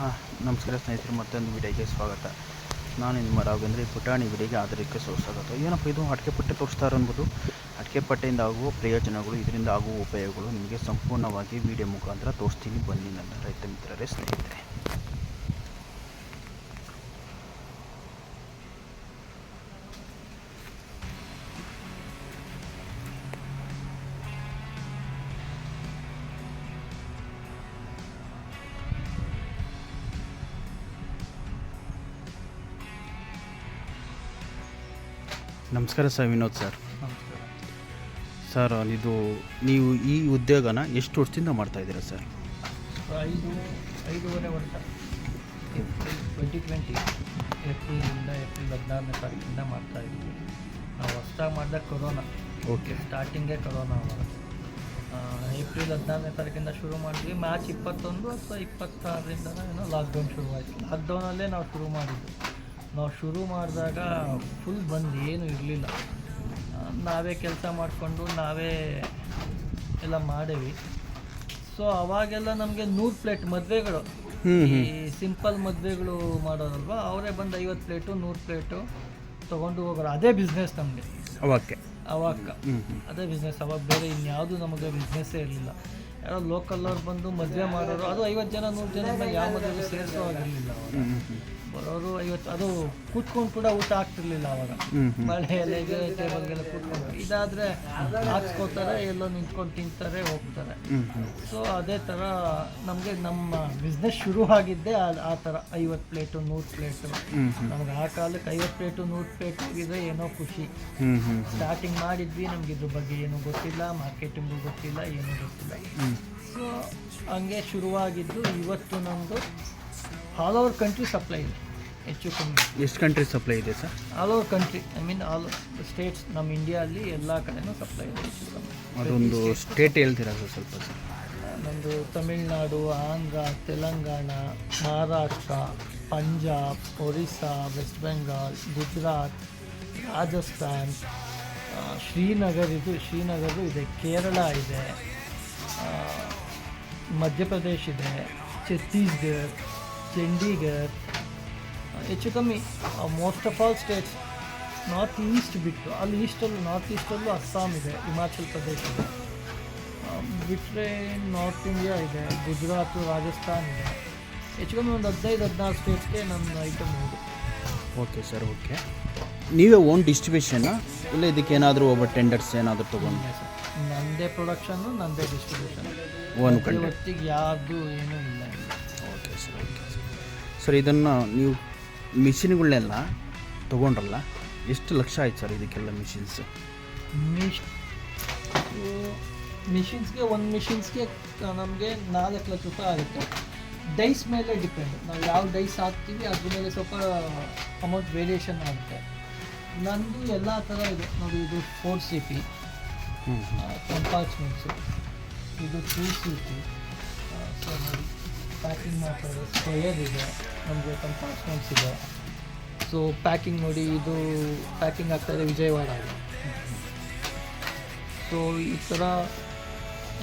ಹಾಂ, ನಮಸ್ಕಾರ ಸ್ನೇಹಿತರು, ಮತ್ತೊಂದು ವಿಡಿಯೋಗೆ ಸ್ವಾಗತ. ನಾನು ನಿಮ್ಮ ರಾಘವೇಂದ್ರ ಈ ಪುಟಾಣಿ ವಿಡಿಯೋಗೆ ಆಧಾರಕ್ಕೆ ಸ್ವಾಗತ ಏನಪ್ಪ ಇದು? ಅಡಿಕೆ ಪಟ್ಟೆ ತೋರಿಸ್ತಾರೆ ಅನ್ಬೋದು. ಅಡಿಕೆ ಪಟ್ಟೆಯಿಂದ ಆಗುವ ಪ್ರಯೋಜನಗಳು, ಇದರಿಂದ ಆಗುವ ಉಪಯೋಗಗಳು ನಿಮಗೆ ಸಂಪೂರ್ಣವಾಗಿ ವಿಡಿಯೋ ಮುಖಾಂತರ ತೋರಿಸ್ತೀನಿ. ಬನ್ನಿ ನನ್ನ ರೈತ ಮಿತ್ರರೇ, ಸ್ನೇಹಿತರೆ. ನಮಸ್ಕಾರ ಸರ್ ವಿನೋದ್ ಸರ್. ಸರ್ ಇದು ನೀವು ಈ ಉದ್ಯೋಗನ ಎಷ್ಟು ವರ್ಷದಿಂದ ಮಾಡ್ತಾ ಇದ್ದೀರಾ ಸರ್? ಐದು ಐದೂವರೆ ವರ್ಷ. ಏಪ್ರಿಲ್ ಟ್ವೆಂಟಿ ಟ್ವೆಂಟಿ ಏಪ್ರಿಲಿಂದ ಏಪ್ರಿಲ್ ಹದಿನಾರನೇ ತಾರೀಕಿಂದ ಮಾಡ್ತಾ ನಾವು ಹೊಸ್ದಾಗಿ ಮಾಡಿದಾಗ ಕೊರೋನಾ. ಓಕೆ. ಸ್ಟಾರ್ಟಿಂಗೇ ಕೊರೋನಾ ಅವಾಗ. ಏಪ್ರಿಲ್ ಹದಿನಾರನೇ ತಾರೀಕಿಂದ ಶುರು ಮಾಡಿದ್ವಿ. ಮಾರ್ಚ್ ಇಪ್ಪತ್ತೊಂದು ಅಥವಾ ಇಪ್ಪತ್ತಾರರಿಂದ ಏನೋ ಲಾಕ್ಡೌನ್ ಶುರುವಾಯಿತು. ಲಾಕ್ಡೌನಲ್ಲೇ ನಾವು ಶುರು ಮಾಡಿದ್ದು. ನಾವು ಶುರು ಮಾಡಿದಾಗ ಫುಲ್ ಬಂದು ಏನೂ ಇರಲಿಲ್ಲ. ನಾವೇ ಕೆಲಸ ಮಾಡಿಕೊಂಡು ನಾವೇ ಎಲ್ಲ ಮಾಡೇವಿ. ಸೊ ಅವಾಗೆಲ್ಲ ನಮಗೆ ನೂರು ಪ್ಲೇಟ್ ಮದುವೆಗಳು. ಈ ಸಿಂಪಲ್ ಮದುವೆಗಳು ಮಾಡೋದಲ್ವ? ಅವರೇ ಬಂದು ಐವತ್ತು ಪ್ಲೇಟು ನೂರು ಪ್ಲೇಟು ತೊಗೊಂಡು ಹೋಗೋರು. ಅದೇ ಬಿಸ್ನೆಸ್ ನಮಗೆ. ಅವಕ್ಕೆ. ಅವಾಗ ಅದೇ ಬಿಸ್ನೆಸ್ ಅವಾಗ ಬೇರೆ ಇನ್ಯಾವುದು ನಮಗೆ ಬಿಸ್ನೆಸ್ಸೇ ಇರಲಿಲ್ಲ. ಯಾರೋ ಲೋಕಲ್ ಅವ್ರು ಬಂದು ಮದುವೆ ಮಾಡೋರು. ಅದು ಐವತ್ತು ಜನ ನೂರು ಜನ ಯಾವ ಮದುವೆಗೂ ಸೇರಿಸೋ ಆಗಿರಲಿಲ್ಲ ಹ್ಞೂ ಬರೋರು ಐವತ್ತು ಅದು ಕೂತ್ಕೊಂಡು ಕೂಡ ಊಟ ಆಗ್ತಿರ್ಲಿಲ್ಲ ಅವಾಗ. ಮಳೆ ಎಲೆಗೆ ಟೇಬಲ್ಗೆಲ್ಲ ಕೂತ್ಕೊಂಡು. ಇದಾದರೆ ಹಾಕ್ಸ್ಕೊತಾರೆ ಎಲ್ಲೋ ನಿಂತ್ಕೊಂಡು ತಿಂತಾರೆ ಹೋಗ್ತಾರೆ. ಸೊ ಅದೇ ಥರ ನಮಗೆ ನಮ್ಮ ಬಿಸ್ನೆಸ್ ಶುರು ಆಗಿದ್ದೆ ಆ ಥರ ಐವತ್ತು ಪ್ಲೇಟು ನೂರು ಪ್ಲೇಟು ನಮ್ಗೆ ಆ ಕಾಲಕ್ಕೆ ಐವತ್ತು ಪ್ಲೇಟು ನೂರು ಪ್ಲೇಟ್ ಹೋಗಿದ್ರೆ ಏನೋ ಖುಷಿ. ಸ್ಟಾರ್ಟಿಂಗ್ ಮಾಡಿದ್ವಿ ನಮ್ಗೆ ಇದ್ರ ಬಗ್ಗೆ ಏನೂ ಗೊತ್ತಿಲ್ಲ ಮಾರ್ಕೆಟಿಂಗು ಗೊತ್ತಿಲ್ಲ ಏನೂ ಗೊತ್ತಿಲ್ಲ. ಸೊ ಹಂಗೆ ಶುರುವಾಗಿದ್ದು ಇವತ್ತು ನಮ್ಮದು ಆಲ್ ಓವರ್ ಕಂಟ್ರಿ ಸಪ್ಲೈ ಇದೆ. ಹೆಚ್ಚು ಕಮ್ಮಿ ಎಷ್ಟು ಕಂಟ್ರಿ ಸಪ್ಲೈ ಇದೆ sir? All over country I mean all states ನಮ್ಮ ಇಂಡಿಯಾದಲ್ಲಿ ಎಲ್ಲ ಕಡೆನೂ ಸಪ್ಲೈ ಇದೆ ಹೆಚ್ಚು ಕಮ್ಮಿ. ಅದೊಂದು ಸ್ಟೇಟ್ ಹೇಳ್ತೀರಾ ಸರ್ ಸ್ವಲ್ಪ ಸರ್? ನಮ್ಮದು ತಮಿಳ್ನಾಡು ಆಂಧ್ರ ತೆಲಂಗಾಣ ಮಹಾರಾಷ್ಟ್ರ ಪಂಜಾಬ್ ಒರಿಸ್ಸಾ ವೆಸ್ಟ್ ಬೆಂಗಾಲ್ ಗುಜರಾತ್ ರಾಜಸ್ಥಾನ್ ಶ್ರೀನಗರ್ ಇದು ಶ್ರೀನಗರು ಇದೆ ಕೇರಳ ಇದೆ ಮಧ್ಯಪ್ರದೇಶ್ ಇದೆ ಛತ್ತೀಸ್ಗಢ ಚಂಡೀಗಢ ಆ, ಹೆಚ್ಚು ಕಮ್ಮಿ most of all states north east ಬಿಟ್ಟು ಅಲ್ಲಿ ಈಸ್ಟಲ್ಲೂ ನಾರ್ತ್ ಈಸ್ಟಲ್ಲೂ ಅಸ್ಸಾಂ ಇದೆ ಹಿಮಾಚಲ್ ಪ್ರದೇಶ ಇದೆ. ಬಿಟ್ಟರೆ ನಾರ್ತ್ ಇಂಡಿಯಾ ಇದೆ ಗುಜರಾತ್ ರಾಜಸ್ಥಾನ್ ಇದೆ. ಹೆಚ್ಚು ಕಮ್ಮಿ ಒಂದು ಹದಿನೈದು ಹದಿನಾರು ಸ್ಟೇಟ್ಸ್ಗೆ ನನ್ನ ಐಟಮ್ ಇದೆ ಓಕೆ ಸರ್ ಓಕೆ ನೀವೇ ಓನ್ ಡಿಸ್ಟ್ರಿಬ್ಯೂಷನಾ ಇಲ್ಲ ಇದಕ್ಕೆ ಏನಾದರೂ ಒಬ್ಬ ಟೆಂಡರ್ಸ್ ಏನಾದರೂ ತೊಗೊಂಡು? ನನ್ನದೇ ಪ್ರೊಡಕ್ಷನ್ನು ನಂದೇ ಡಿಸ್ಟ್ರಿಬ್ಯೂಷನ್ ಓನ್ ಕಡೆ ಹೊತ್ತಿಗೆ ಯಾರ್ದು ಏನೂ ಇಲ್ಲ. ಓಕೆ ಸರ್ ಓಕೆ ಸರ್ ಇದನ್ನು ನೀವು ಮಿಷಿನ್ಗಳನ್ನೆಲ್ಲ ತೊಗೊಂಡ್ರಲ್ಲ ಎಷ್ಟು ಲಕ್ಷ ಆಯ್ತು ಸರ್ ಇದಕ್ಕೆಲ್ಲ ಮಿಷಿನ್ಸ್? ಮಿಶ್ ಮಿಷಿನ್ಸ್ಗೆ ಒಂದು ಮಿಷಿನ್ಸ್ಗೆ ನಮಗೆ ನಾಲ್ಕು ಲಕ್ಷ ರೂಪಾಯಿ ಆಗುತ್ತೆ. ಡೈಸ್ ಮೇಲೆ ಡಿಪೆಂಡ್. ನಾವು ಯಾವ ಡೈಸ್ ಹಾಕ್ತೀವಿ ಅದ್ರ ಮೇಲೆ ಸ್ವಲ್ಪ ಅಮೌಂಟ್ ವೇರಿಯೇಷನ್ ಆಗುತ್ತೆ. ನಂದು ಎಲ್ಲ ಥರ ಇದೆ. ನೋಡಿ ಇದು ಫೋರ್ ಸಿ ಪಿ ಕಂಪಾರ್ಟ್ಮೆಂಟ್ಸು ಇದು ಟೂ ಸಿ ಪಿ ಸೊ ನೋಡಿ. ಪ್ಯಾಕಿಂಗ್ ಮಾಡ್ತಾರೆ. ಸ್ಕ್ವಯರ್ ಇದೆ ನಮಗೆ ಕಂಪಾರ್ಟ್ಮೆಂಟ್ಸ್ ಇದೆ. ಸೊ ಪ್ಯಾಕಿಂಗ್ ನೋಡಿ ಇದು ಪ್ಯಾಕಿಂಗ್ ಆಗ್ತಾಯಿದೆ ವಿಜಯವಾಡ ಸೊ ಈ ಥರ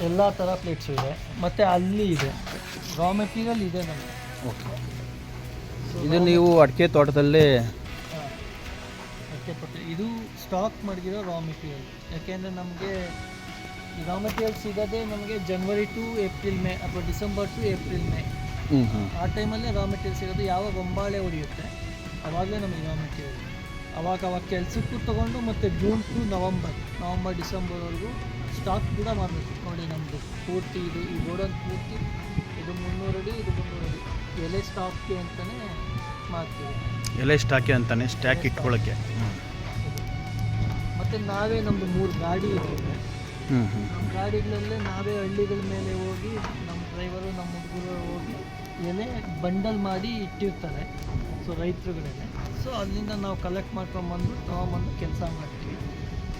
ಎಲ್ಲ ಥರ ಪ್ಲೇಟ್ಸು ಇದೆ. ಮತ್ತು ಅಲ್ಲಿ ಇದೆ. ರಾ ಮೆಟೀರಿಯಲ್ ಇದೆ ನಮಗೆ. ಓಕೆ ಇದು ನೀವು ಅಡಿಕೆ ತೋಟದಲ್ಲಿ ಅಡಿಕೆ ತೋಟ. ಇದು ಸ್ಟಾಕ್ ಮಾಡಿದಿರೋ ರಾ ಮೆಟೀರಿಯಲ್ ಯಾಕೆಂದರೆ ನಮಗೆ ರಾ ಮೆಟೀರಿಯಲ್ ಸಿಗೋದೇ ನಮಗೆ ಜನವರಿ ಟು ಏಪ್ರಿಲ್ ಮೇ ಅಥವಾ ಡಿಸೆಂಬರ್ ಟು ಏಪ್ರಿಲ್ ಮೇ ಆ ಟೈಮಲ್ಲೇ ರಾ ಮೆಟೀರಿಯಲ್ ಸಿಗೋದು. ಯಾವಾಗ ಒಂಬಾಳೆ ಹೊಡೆಯುತ್ತೆ ಅವಾಗಲೇ ನಮಗೆ ರಾ ಮೆಟೀರಿಯಲ್ ಅವಾಗ ಅವಾಗ ಕೆಲಸಕ್ಕೂ ತೊಗೊಂಡು ಮತ್ತು ಜೂನ್ ಟು ನವಂಬರ್ ನವಂಬರ್ ಡಿಸೆಂಬರ್ವರೆಗೂ ಸ್ಟಾಕ್ ಕೂಡ ಮಾಡಬೇಕು ನೋಡಿ ನಮ್ಮದು ಪೂರ್ತಿ ಇದು ಈ ಗೋಡನ್ ಪೂರ್ತಿ ಇದು ಮುನ್ನೂರು ಅಡಿ ಇದು ಮುನ್ನೂರು ಅಡಿ. ಎಲೆ ಸ್ಟಾಕ್ಗೆ ಅಂತಲೇ ಮಾಡ್ತೀವಿ ಎಲೆ ಸ್ಟಾಕೆ ಅಂತಾನೆ ಸ್ಟ್ಯಾಕ್ ಇಟ್ಕೊಳ್ಳೋಕ್ಕೆ. ಮತ್ತು ನಾವೇ ನಮ್ಮದು ಮೂರು ಗಾಡಿ ಇದೆ ನಮ್ಮ ಗಾಡಿಗಳಲ್ಲೇ ನಾವೇ ಹಳ್ಳಿಗಳ ಮೇಲೆ ಹೋಗಿ ನಮ್ಮ ಡ್ರೈವರು ನಮ್ಮ ಹುಡುಗರು ಹೋಗಿ ಎಲೆ ಬಂಡಲ್ ಮಾಡಿ ಇಟ್ಟಿರ್ತಾರೆ ಸೊ ರೈತರುಗಳೇ ಸೊ ಅಲ್ಲಿಂದ ನಾವು ಕಲೆಕ್ಟ್ ಮಾಡ್ಕೊಂಬಂದು, ತೊಗೊಂಬಂದು ಕೆಲಸ ಮಾಡ್ತೀವಿ.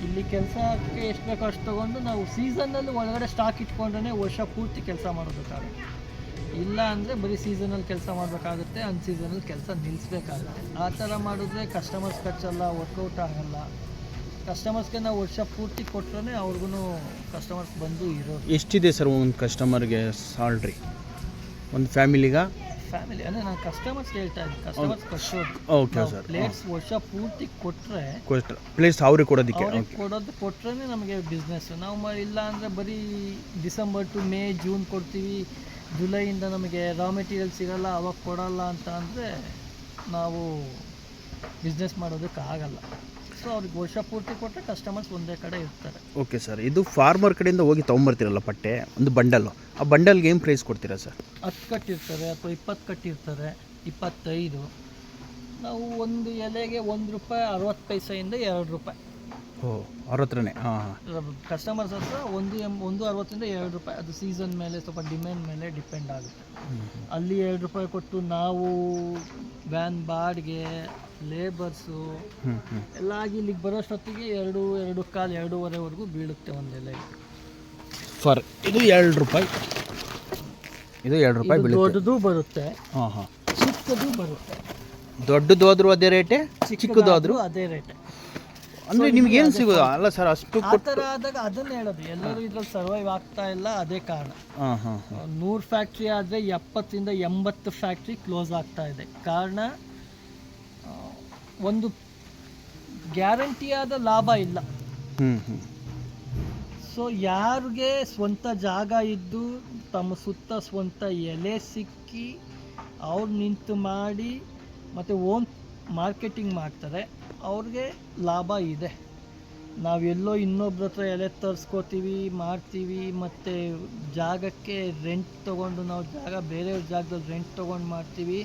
ಇಲ್ಲಿ ಕೆಲಸಕ್ಕೆ ಎಷ್ಟು ಬೇಕೋ ಅಷ್ಟು ತೊಗೊಂಡು ನಾವು ಸೀಸನ್ನಲ್ಲಿ ಒಳಗಡೆ ಸ್ಟಾಕ್ ಇಟ್ಕೊಂಡ್ರೆ ವರ್ಷ ಪೂರ್ತಿ ಕೆಲಸ ಮಾಡೋದಕ್ಕಾಗುತ್ತೆ. ಇಲ್ಲ ಅಂದರೆ ಬರೀ ಸೀಸನಲ್ಲಿ ಕೆಲಸ ಮಾಡಬೇಕಾಗುತ್ತೆ ಅನ್ ಸೀಸನಲ್ಲಿ ಕೆಲಸ ನಿಲ್ಲಿಸ್ಬೇಕಾಗುತ್ತೆ ಆ ಥರ ಮಾಡಿದ್ರೆ ಕಸ್ಟಮರ್ಸ್ ಖರ್ಚಲ್ಲ ವರ್ಕೌಟ್ ಆಗಲ್ಲ. ಕಸ್ಟಮರ್ಸ್ಗೆ ನಾವು ವರ್ಷ ಪೂರ್ತಿ ಕೊಟ್ರೆ ಅವ್ರಿಗೂ ಕಸ್ಟಮರ್ಸ್ ಬಂದು ಇರೋ ಎಷ್ಟಿದೆ ಸರ್ ಒಂದು ಕಸ್ಟಮರ್ಗೆ ಸಾಲ್ರಿ ಒಂದು ಫ್ಯಾಮಿಲಿಗ ಫ್ಯಾಮಿಲಿ ಅಂದರೆ ನಾನು ಕಸ್ಟಮರ್ಸ್ ಹೇಳ್ತಾ ಇದ್ದೀನಿ. ಕಸ್ಟಮರ್ಸ್ ಕಟ್ಟೋದು ಓಕೆ ಸರ್ ಪ್ಲೇಟ್ಸ್ ವರ್ಷ ಪೂರ್ತಿ ಕೊಟ್ಟರೆ ಪ್ಲೇಸ್ ಅವ್ರಿಗೆ ಕೊಡೋದಕ್ಕೆ ಕೊಡೋದು ಕೊಟ್ರೆ ನಮಗೆ ಬಿಸ್ನೆಸ್ ನಾವು ಇಲ್ಲ ಅಂದರೆ ಬರೀ ಡಿಸೆಂಬರ್ ಟು ಮೇ ಜೂನ್ ಕೊಡ್ತೀವಿ. ಜುಲೈಯಿಂದ ನಮಗೆ ರಾ ಮೆಟೀರಿಯಲ್ ಸಿಗಲ್ಲ ಅವಾಗ ಕೊಡಲ್ಲ ಅಂತ ಅಂದರೆ ನಾವು ಬಿಸ್ನೆಸ್ ಮಾಡೋದಕ್ಕೆ ಆಗಲ್ಲ ಸೊ ಅವ್ರಿಗೆ ವರ್ಷ ಪೂರ್ತಿ ಕೊಟ್ಟರೆ ಕಸ್ಟಮರ್ಸ್ ಒಂದೇ ಕಡೆ ಇರ್ತಾರೆ. ಓಕೆ ಸರ್ ಇದು ಫಾರ್ಮರ್ ಕಡೆಯಿಂದ ಹೋಗಿ ತೊಗೊಂಬರ್ತೀರಲ್ಲ ಪಟ್ಟೆ ಒಂದು ಬಂಡಲ್ಲು ಆ ಬಂಡಲ್ಗೆ ಏನು ಪ್ರೈಸ್ ಕೊಡ್ತೀರಾ ಸರ್ ಹತ್ತು ಕಟ್ಟಿರ್ತಾರೆ ಅಥವಾ ಇಪ್ಪತ್ತು ಕಟ್ಟಿರ್ತಾರೆ ಇಪ್ಪತ್ತೈದು. ನಾವು ಒಂದು ಎಲೆಗೆ ಒಂದು ರೂಪಾಯಿ ಅರವತ್ತು ಪೈಸೆಯಿಂದ ಎರಡು ರೂಪಾಯಿ. ಓ ಅರವತ್ತರನೇ. ಹಾಂ ಹಾಂ. ಕಸ್ಟಮರ್ಸ್ ಹತ್ರ ಒಂದು ಎಂ ಒಂದು ಅರವತ್ತರಿಂದ ಎರಡು ರೂಪಾಯಿ. ಅದು ಸೀಸನ್ ಮೇಲೆ ಸ್ವಲ್ಪ ಡಿಮ್ಯಾಂಡ್ ಮೇಲೆ ಡಿಪೆಂಡ್ ಆಗುತ್ತೆ. ಅಲ್ಲಿ ಎರಡು ರೂಪಾಯಿ ಕೊಟ್ಟು ನಾವು ವ್ಯಾನ್ ಬಾಡಿಗೆ ಲೇಬರ್ಸು ಎಲ್ಲ ಆಗಿ ಇಲ್ಲಿಗೆ ಬರೋಷ್ಟೊತ್ತಿಗೆ ಎರಡು ಎರಡು ಕಾಲು ಎರಡೂವರೆವರೆಗೂ ಬೀಳುತ್ತೆ ಒಂದೆಲೈ ಫಾರ್ ಇದು ಎರಡು ರೂಪಾಯಿ. ಇದು ಎರಡು ರೂಪಾಯಿ ಬೀಳುತ್ತೆ. ದೊಡ್ಡದು ಬರುತ್ತೆ ಹಾಂ ಹಾಂ. ಚಿಕ್ಕದು ಬರುತ್ತೆ. ದೊಡ್ಡದು ಹೋದ್ರು ಅದೇ ರೇಟೆ ಚಿಕ್ಕದು ಆದರೂ? ಅದೇ ರೇಟೆ ಅಂದರೆ ನಿಮ್ಗೆ ಏನು ಸಿಗೋದು? ಅಲ್ಲ ಸರ್ ಅಷ್ಟು ಆ ಥರ ಆದಾಗ ಅದನ್ನ ಹೇಳೋದು. ಎಲ್ಲರೂ ಇದ್ರಲ್ಲಿ ಸರ್ವೈವ್ ಆಗ್ತಾ ಇಲ್ಲ ಅದೇ ಕಾರಣ. ಹಾಂ ಹಾಂ ಹಾಂ. ನೂರು ಫ್ಯಾಕ್ಟ್ರಿ ಆದರೆ ಎಪ್ಪತ್ತರಿಂದ ಎಂಬತ್ತು ಫ್ಯಾಕ್ಟ್ರಿ ಕ್ಲೋಸ್ ಆಗ್ತಾ ಇದೆ. ಕಾರಣ ಒಂದು ಗ್ಯಾರಂಟಿಯಾದ ಲಾಭ ಇಲ್ಲ. ಸೊ ಯಾರಿಗೆ ಸ್ವಂತ ಜಾಗ ಇದ್ದು ತಮ್ಮ ಸುತ್ತ ಸ್ವಂತ ಎಲೆ ಸಿಕ್ಕಿ ಅವ್ರು ನಿಂತು ಮಾಡಿ ಮತ್ತು ಓನ್ ಮಾರ್ಕೆಟಿಂಗ್ ಮಾಡ್ತಾರೆ ಅವ್ರಿಗೆ ಲಾಭ ಇದೆ. ನಾವೆಲ್ಲೋ ಇನ್ನೊಬ್ರ ಹತ್ರ ಎಲೆ ತರಿಸ್ಕೋತೀವಿ ಮಾಡ್ತೀವಿ ಮತ್ತು ಜಾಗಕ್ಕೆ ರೆಂಟ್ ತೊಗೊಂಡು ನಾವು ಜಾಗ ಬೇರೆಯವ್ರ ಜಾಗದಲ್ಲಿ ರೆಂಟ್ ತೊಗೊಂಡು ಮಾಡ್ತೀವಿ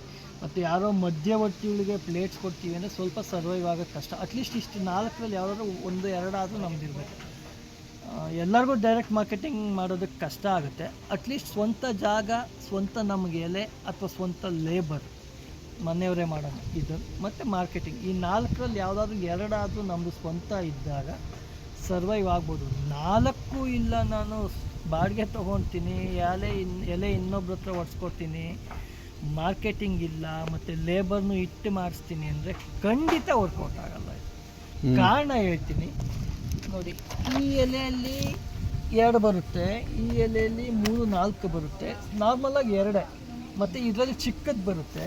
ಮತ್ತು ಯಾರೋ ಮಧ್ಯವರ್ತಿಗಳಿಗೆ ಪ್ಲೇಟ್ಸ್ ಕೊಡ್ತೀವಿ ಅಂದರೆ ಸ್ವಲ್ಪ ಸರ್ವೈವ್ ಆಗೋದು ಕಷ್ಟ ಅಟ್ಲೀಸ್ಟ್ ಇಷ್ಟು ನಾಲ್ಕರಲ್ಲಿ ಯಾರಾದರೂ ಒಂದು, ಎರಡಾದರೂ ನಮ್ದಿರ್ಬೇಕು ಇರಬೇಕು. ಎಲ್ಲರಿಗೂ ಡೈರೆಕ್ಟ್ ಮಾರ್ಕೆಟಿಂಗ್ ಮಾಡೋದಕ್ಕೆ ಕಷ್ಟ ಆಗುತ್ತೆ. ಅಟ್ಲೀಸ್ಟ್ ಸ್ವಂತ ಜಾಗ, ಸ್ವಂತ ನಮಗೆ ಎಲೆ ಅಥವಾ ಸ್ವಂತ ಲೇಬರ್ ಮನೆಯವರೇ ಮಾಡೋಣ ಇದು ಮತ್ತು ಮಾರ್ಕೆಟಿಂಗ್ ಈ ನಾಲ್ಕರಲ್ಲಿ ಯಾವುದಾದ್ರೂ ಎರಡಾದರೂ ನಮ್ಮದು ಸ್ವಂತ ಇದ್ದಾಗ ಸರ್ವೈವ್ ಆಗ್ಬೋದು. ನಾಲ್ಕು ಇಲ್ಲ ನಾನು, ಬಾಡಿಗೆ ತೊಗೊತೀನಿ, ಎಲೆ ಇನ್, ಎಲೆ ಇನ್ನೊಬ್ರ ಹತ್ರ ಒಡ್ಸ್ಕೊಡ್ತೀನಿ ಮಾರ್ಕೆಟಿಂಗ್ ಇಲ್ಲ ಮತ್ತು ಲೇಬರ್ನು ಇಟ್ಟು ಮಾಡಿಸ್ತೀನಿ ಅಂದರೆ ಖಂಡಿತ ವರ್ಕೌಟ್ ಆಗಲ್ಲ ಕಾರಣ ಹೇಳ್ತೀನಿ. ನೋಡಿ ಈ ಎಲೆಯಲ್ಲಿ ಎರಡು ಬರುತ್ತೆ ಈ ಎಲೆಯಲ್ಲಿ ಮೂರು ನಾಲ್ಕು ಬರುತ್ತೆ. ನಾರ್ಮಲಾಗಿ ಎರಡೇ. ಮತ್ತು ಇದರಲ್ಲಿ ಚಿಕ್ಕದು ಬರುತ್ತೆ.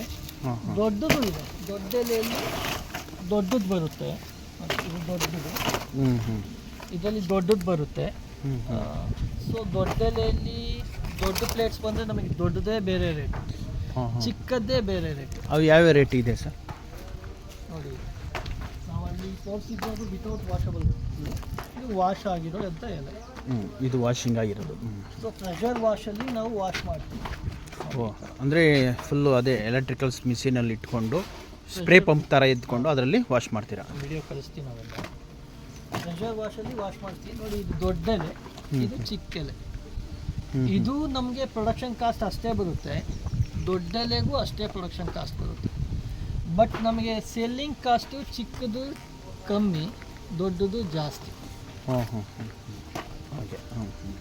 ದೊಡ್ಡದು ಇದೆ. ದೊಡ್ಡ ಎಲೆಯಲ್ಲಿ ದೊಡ್ಡದು ಬರುತ್ತೆ. ಇದು ದೊಡ್ಡದು. ಇದರಲ್ಲಿ ದೊಡ್ಡದು ಬರುತ್ತೆ. ಸೊ ದೊಡ್ಡ ಎಲೆಯಲ್ಲಿ ದೊಡ್ಡ ಪ್ಲೇಟ್ಸ್ ಬಂದರೆ ನಮಗೆ ದೊಡ್ಡದೇ ಬೇರೆ ರೇಟ್ ಚಿಕ್ಕದ್ದೇ ಬೇರೆ ರೇಟ್ ಅವು ಯಾವ್ಯಾವ ರೇಟ್ ಇದೆ ಸರ್? ನೋಡಿ ನಾವಲ್ಲಿ ತೋರಿಸಿದ್ದು ವಿತೌಟ್ ವಾಷಬಲ್ ಇದು ವಾಶ್ ಆಗಿರೋ ಅಂತ ಎಲೆ ಇದು ವಾಷಿಂಗ್ ಆಗಿರೋದು. ಸೊ ಪ್ರೆಷರ್ ವಾಶಲ್ಲಿ ನಾವು ವಾಶ್ ಮಾಡ್ತೀವಿ. ಓ ಅಂದರೆ ಫುಲ್ಲು ಅದೇ ಎಲೆಕ್ಟ್ರಿಕಲ್ಸ್ ಮಿಷಿನಲ್ಲಿ ಇಟ್ಕೊಂಡು ಸ್ಪ್ರೇ ಪಂಪ್ ಥರ ಎದ್ಕೊಂಡು ಅದರಲ್ಲಿ ವಾಶ್ ಮಾಡ್ತೀರಾ? ವಿಡಿಯೋ ಕಳಿಸ್ತೀವಿ ನಾವೆಲ್ಲ. ಪ್ರೆಷರ್ ವಾಶಲ್ಲಿ ವಾಶ್ ಮಾಡ್ತೀವಿ. ನೋಡಿ ಇದು ದೊಡ್ಡ ಎಲೆ ಇದು ಚಿಕ್ಕ ಎಲೆ ಇದು ನಮಗೆ ಪ್ರೊಡಕ್ಷನ್ ಕಾಸ್ಟ್ ಅಷ್ಟೇ ಬರುತ್ತೆ. ದೊಡ್ಡ ಎಲೆಗೂ ಅಷ್ಟೇ ಪ್ರೊಡಕ್ಷನ್ ಕಾಸ್ಟ್ ಬರುತ್ತೆ. ಬಟ್ ನಮಗೆ ಸೆಲ್ಲಿಂಗ್ ಕಾಸ್ಟು ಚಿಕ್ಕದು ಕಮ್ಮಿ ದೊಡ್ಡದು ಜಾಸ್ತಿ. ಹಾಂ ಹಾಂ ಹಾಂ ಓಕೆ ಹ್ಞೂ ಹ್ಞೂ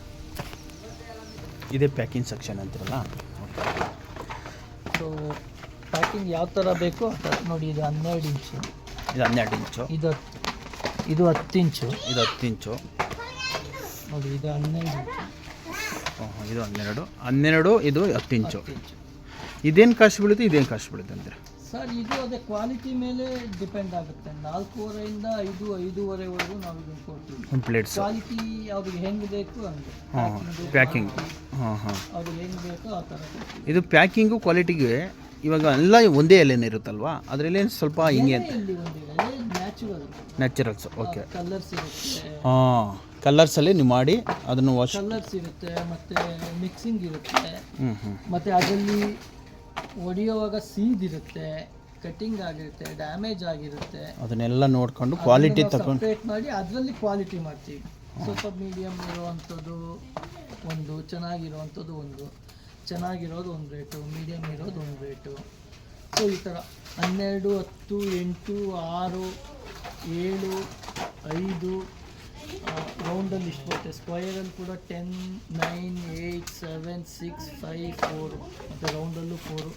ಇದೇ ಪ್ಯಾಕಿಂಗ್ ಸೆಕ್ಷನ್ ಅಂತಿರಲ್ಲ? ಸೊ ಪ್ಯಾಕಿಂಗ್ ಯಾವ ಥರ ಬೇಕು ಆ ಥರ ನೋಡಿ ಇದು ಹನ್ನೆರಡು ಇಂಚು ಇದು ಹನ್ನೆರಡು ಇಂಚು ಇದು ಹತ್ತು ಇದು ಹತ್ತು ಇಂಚು ಇದು ಹತ್ತು ಇಂಚು ನೋಡಿ ಇದು ಹನ್ನೆರಡು ಇಂಚು ಇದು ಹನ್ನೆರಡು. ಹನ್ನೆರಡು ಇದು ಹತ್ತು ಇಂಚು ಹತ್ತು ಇಂಚು ಇದೇನು ಕಾಸ್ಟ್ ಬೀಳುತ್ತೆ ಇದೇನು ಕಾಸ್ಟ್ ಬೀಳುತ್ತೆ ಅಂದರೆ ಸರ್ ಇದು ಅದೇ ಕ್ವಾಲಿಟಿ ಮೇಲೆ ಡಿಪೆಂಡ್ ಆಗುತ್ತೆ. ನಾಲ್ಕೂವರೆಯಿಂದ ಐದು ಐದೂವರೆವರೆಗೂ ನಾವು ಇದನ್ನು ಕೊಡ್ತೀವಿ. ಒಂದು ಪ್ಲೇಟ್ಸ್ ಕ್ವಾಲಿಟಿ ಅವ್ರಿಗೆ ಹೆಂಗೆ ಬೇಕು ಹಂಗೆ. ಹಾಂ ಪ್ಯಾಕಿಂಗ್ ಹಾಂ ಹಾಂ. ಅವ್ರಿಗೆ ಹೆಂಗೆ ಬೇಕು ಆ ಥರ ಇದು ಪ್ಯಾಕಿಂಗು ಕ್ವಾಲಿಟಿಗೆ ಇವಾಗ ಎಲ್ಲ ಒಂದೇ ಎಲೆನೇ ಇರುತ್ತಲ್ವಾ? ಅದರಲ್ಲಿ ಸ್ವಲ್ಪ ಹಿಂಗೆ ನ್ಯಾಚುರಲ್ಸ್ ಓಕೆ ಕಲರ್ಸ್ ಇರುತ್ತೆ. ಹಾಂ ಕಲರ್ಸಲ್ಲಿ ನೀವು ಮಾಡಿ ಅದನ್ನು ವಾಶ್ ಕಲರ್ಸ್ ಇರುತ್ತೆ ಮತ್ತು ಮಿಕ್ಸಿಂಗ್ ಇರುತ್ತೆ. ಹ್ಞೂ ಹ್ಞೂ ಮತ್ತು ಅದರಲ್ಲಿ ಹೊಡೆಯುವಾಗ ಸೀದಿರುತ್ತೆ ಕಟಿಂಗ್ ಆಗಿರುತ್ತೆ ಡ್ಯಾಮೇಜ್ ಆಗಿರುತ್ತೆ. ಅದನ್ನೆಲ್ಲ ನೋಡ್ಕೊಂಡು ಕ್ವಾಲಿಟಿ ತಗೊಂಡು ಸಪ್ರೇಟ್ ಮಾಡಿ ಅದರಲ್ಲಿ ಕ್ವಾಲಿಟಿ ಮಾಡ್ತೀವಿ. ಸ್ವಲ್ಪ ಮೀಡಿಯಮ್ ಇರುವಂಥದ್ದು ಒಂದು ಚೆನ್ನಾಗಿರುವಂಥದ್ದು ಒಂದು. ಚೆನ್ನಾಗಿರೋದು ಒಂದು ರೇಟು ಮೀಡಿಯಮ್ ಇರೋದು ಒಂದು ರೇಟು ಸೊ ಈ ಥರ ಹನ್ನೆರಡು ಹತ್ತು ಎಂಟು ಆರು ಏಳು ಐದು ರೌಂಡಲ್ಲಿ ಇಷ್ಟು ಬರುತ್ತೆ. ಸ್ಕ್ವಯರಲ್ಲಿ ಕೂಡ ten nine eight seven six five four ಮತ್ತು ರೌಂಡಲ್ಲೂ ಫೋರು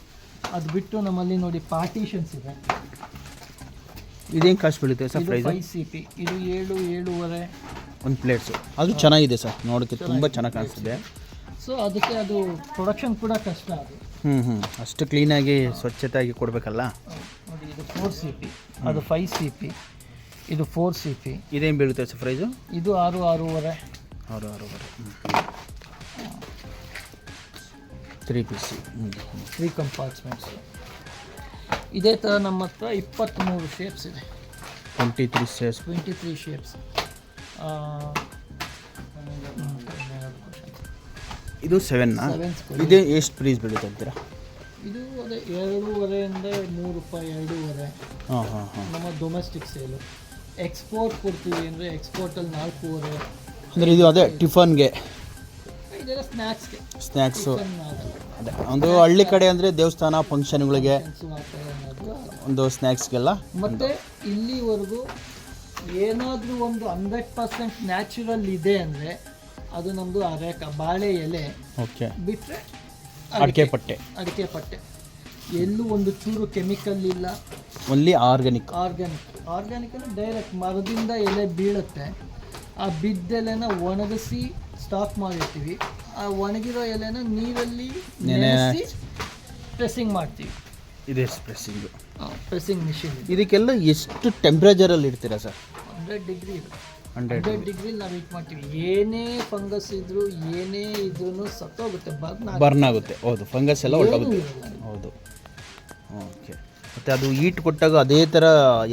ಅದು ಬಿಟ್ಟು ನಮ್ಮಲ್ಲಿ ನೋಡಿ ಪಾರ್ಟಿಷನ್ಸ್ ಇದೆ. ಇದೇನು ಕಾಸ್ಟ್ ಬೀಳುತ್ತೆ sir price five C P ಇದು ಏಳು ಏಳುವರೆ. ಒಂದು ಪ್ಲೇಟ್ಸು ಅದು ಚೆನ್ನಾಗಿದೆ ಸರ್. ನೋಡೋಕ್ಕೆ ತುಂಬ ಚೆನ್ನಾಗಿ ಕಾಣಿಸ್ತಿದೆ. ಸೊ ಅದಕ್ಕೆ ಅದು ಪ್ರೊಡಕ್ಷನ್ ಕೂಡ ಕಷ್ಟ ಅದು. ಹ್ಞೂ ಹ್ಞೂ ಅಷ್ಟು ಕ್ಲೀನಾಗಿ ಸ್ವಚ್ಛತೆಯಾಗಿ ಕೊಡಬೇಕಲ್ಲ? ನೋಡಿ ಇದು ಫೋರ್ ಸಿ ಪಿ ಅದು ಫೈವ್ ಸಿ ಪಿ ಇದು ಫೋರ್ ಸಿ ಪಿ ಇದೇನು ಬೀಳುತ್ತೆ ಸರ್ ಪ್ರೈಸು ಇದು ಆರು ಆರೂವರೆ. ಆರು ಆರೂವರೆ. ತ್ರೀ ಪಿ ಸಿ ಹ್ಞೂ ತ್ರೀ ಕಂಪಾರ್ಟ್ಮೆಂಟ್ಸ್ ಇದೇ ಥರ ನಮ್ಮ ಹತ್ರ ಇಪ್ಪತ್ತ್ಮೂರು ಶೇಪ್ಸ್ ಇದೆ. Twenty three shapes twenty three shapes ಇದು ಸೆವೆನ್. ಇದೇ ಎಷ್ಟು ಪ್ರೈಸ್ ಬೀಳುತ್ತೆ ಅಂತೀರಾ? ಇದು ಅದೇ ಎರಡೂವರೆಯಿಂದ ಮೂರು ರೂಪಾಯಿ ಎರಡೂವರೆ. ಹಾಂ ಹಾಂ ಹಾಂ. ನಮ್ಮ ಡೊಮೆಸ್ಟಿಕ್ ಸೇಲು ಎಕ್ಸ್ಪೋರ್ಟ್ ಕೊಡ್ತೀವಿ ಅಂದರೆ ಎಕ್ಸ್ಪೋರ್ಟಲ್ಲಿ ನಾಲ್ಕೂವರೆ. ಅಂದರೆ ಇದು ಅದೇ ಟಿಫನ್ಗೆ. ಇದೆಲ್ಲ ಸ್ನ್ಯಾಕ್ಸ್ಗೆ ಸ್ನ್ಯಾಕ್ಸು ಅದೇ ಒಂದು ಹಳ್ಳಿ ಕಡೆ ಅಂದರೆ ದೇವಸ್ಥಾನ ಫಂಕ್ಷನ್ಗಳಿಗೆ ಒಂದು ಸ್ನ್ಯಾಕ್ಸ್ಗೆಲ್ಲ ಮತ್ತು ಇಲ್ಲಿವರೆಗೂ ಏನಾದರೂ ಒಂದು ಹಂಡ್ರೆಡ್ ಪರ್ಸೆಂಟ್ ನ್ಯಾಚುರಲ್ ಇದೆ ಅಂದರೆ ಅದು ನಮ್ಮದು ಅರೆಕ ಬಾಳೆ ಎಲೆ ಓಕೆ. ಬಿಟ್ಟರೆ ಅಡಿಕೆ. ಪಟ್ಟೆ. ಅಡಿಕೆ ಪಟ್ಟೆ. ಎಲ್ಲೂ ಒಂದು ಚೂರು ಕೆಮಿಕಲ್ ಇಲ್ಲ. ಒನ್ಲಿ ಆರ್ಗ್ಯಾನಿಕ್ ಆರ್ಗ್ಯಾನಿಕ್ ಆರ್ಗ್ಯಾನಿಕ್ ಅಂದರೆ ಡೈರೆಕ್ಟ್ ಮರದಿಂದ ಎಲೆ ಬೀಳುತ್ತೆ. ಆ ಬಿದ್ದೆಲೆನ ಒಣಗಿಸಿ ಸ್ಟಾಕ್ ಮಾಡಿರ್ತೀವಿ. ಆ ಒಣಗಿರೋ ಎಲೆನ ನೀರಲ್ಲಿ ನೆನೆಸಿ ಪ್ರೆಸ್ಸಿಂಗ್ ಮಾಡ್ತೀವಿ. ಇದೆ ಪ್ರೆಸ್ಸಿಂಗ್ ಪ್ರೆಸ್ಸಿಂಗ್ ಮಿಷಿನ್ ಇದಕ್ಕೆಲ್ಲ ಎಷ್ಟು ಟೆಂಪ್ರೇಚರಲ್ಲಿ ಇಡ್ತೀರಾ ಸರ್? ಹಂಡ್ರೆಡ್ ಡಿಗ್ರಿ ಇದೆ. Hundred hundred degree. ನಾವು ಇಟ್ ಮಾಡ್ತೀವಿ. ಏನೇ ಫಂಗಸ್ ಇದ್ರು ಏನೇ ಇದ್ರೂ ಸತ್ತೋಗುತ್ತೆ ಬರ್ನ್ ಬರ್ನ್ ಆಗುತ್ತೆ ಹೌದು ಫಂಗಸ್ ಎಲ್ಲ ಹೊರಟೋಗುತ್ತೆ ಹೌದು. ಓಕೆ. ಮತ್ತು ಅದು ಈಟ್ ಕೊಟ್ಟಾಗ ಅದೇ ಥರ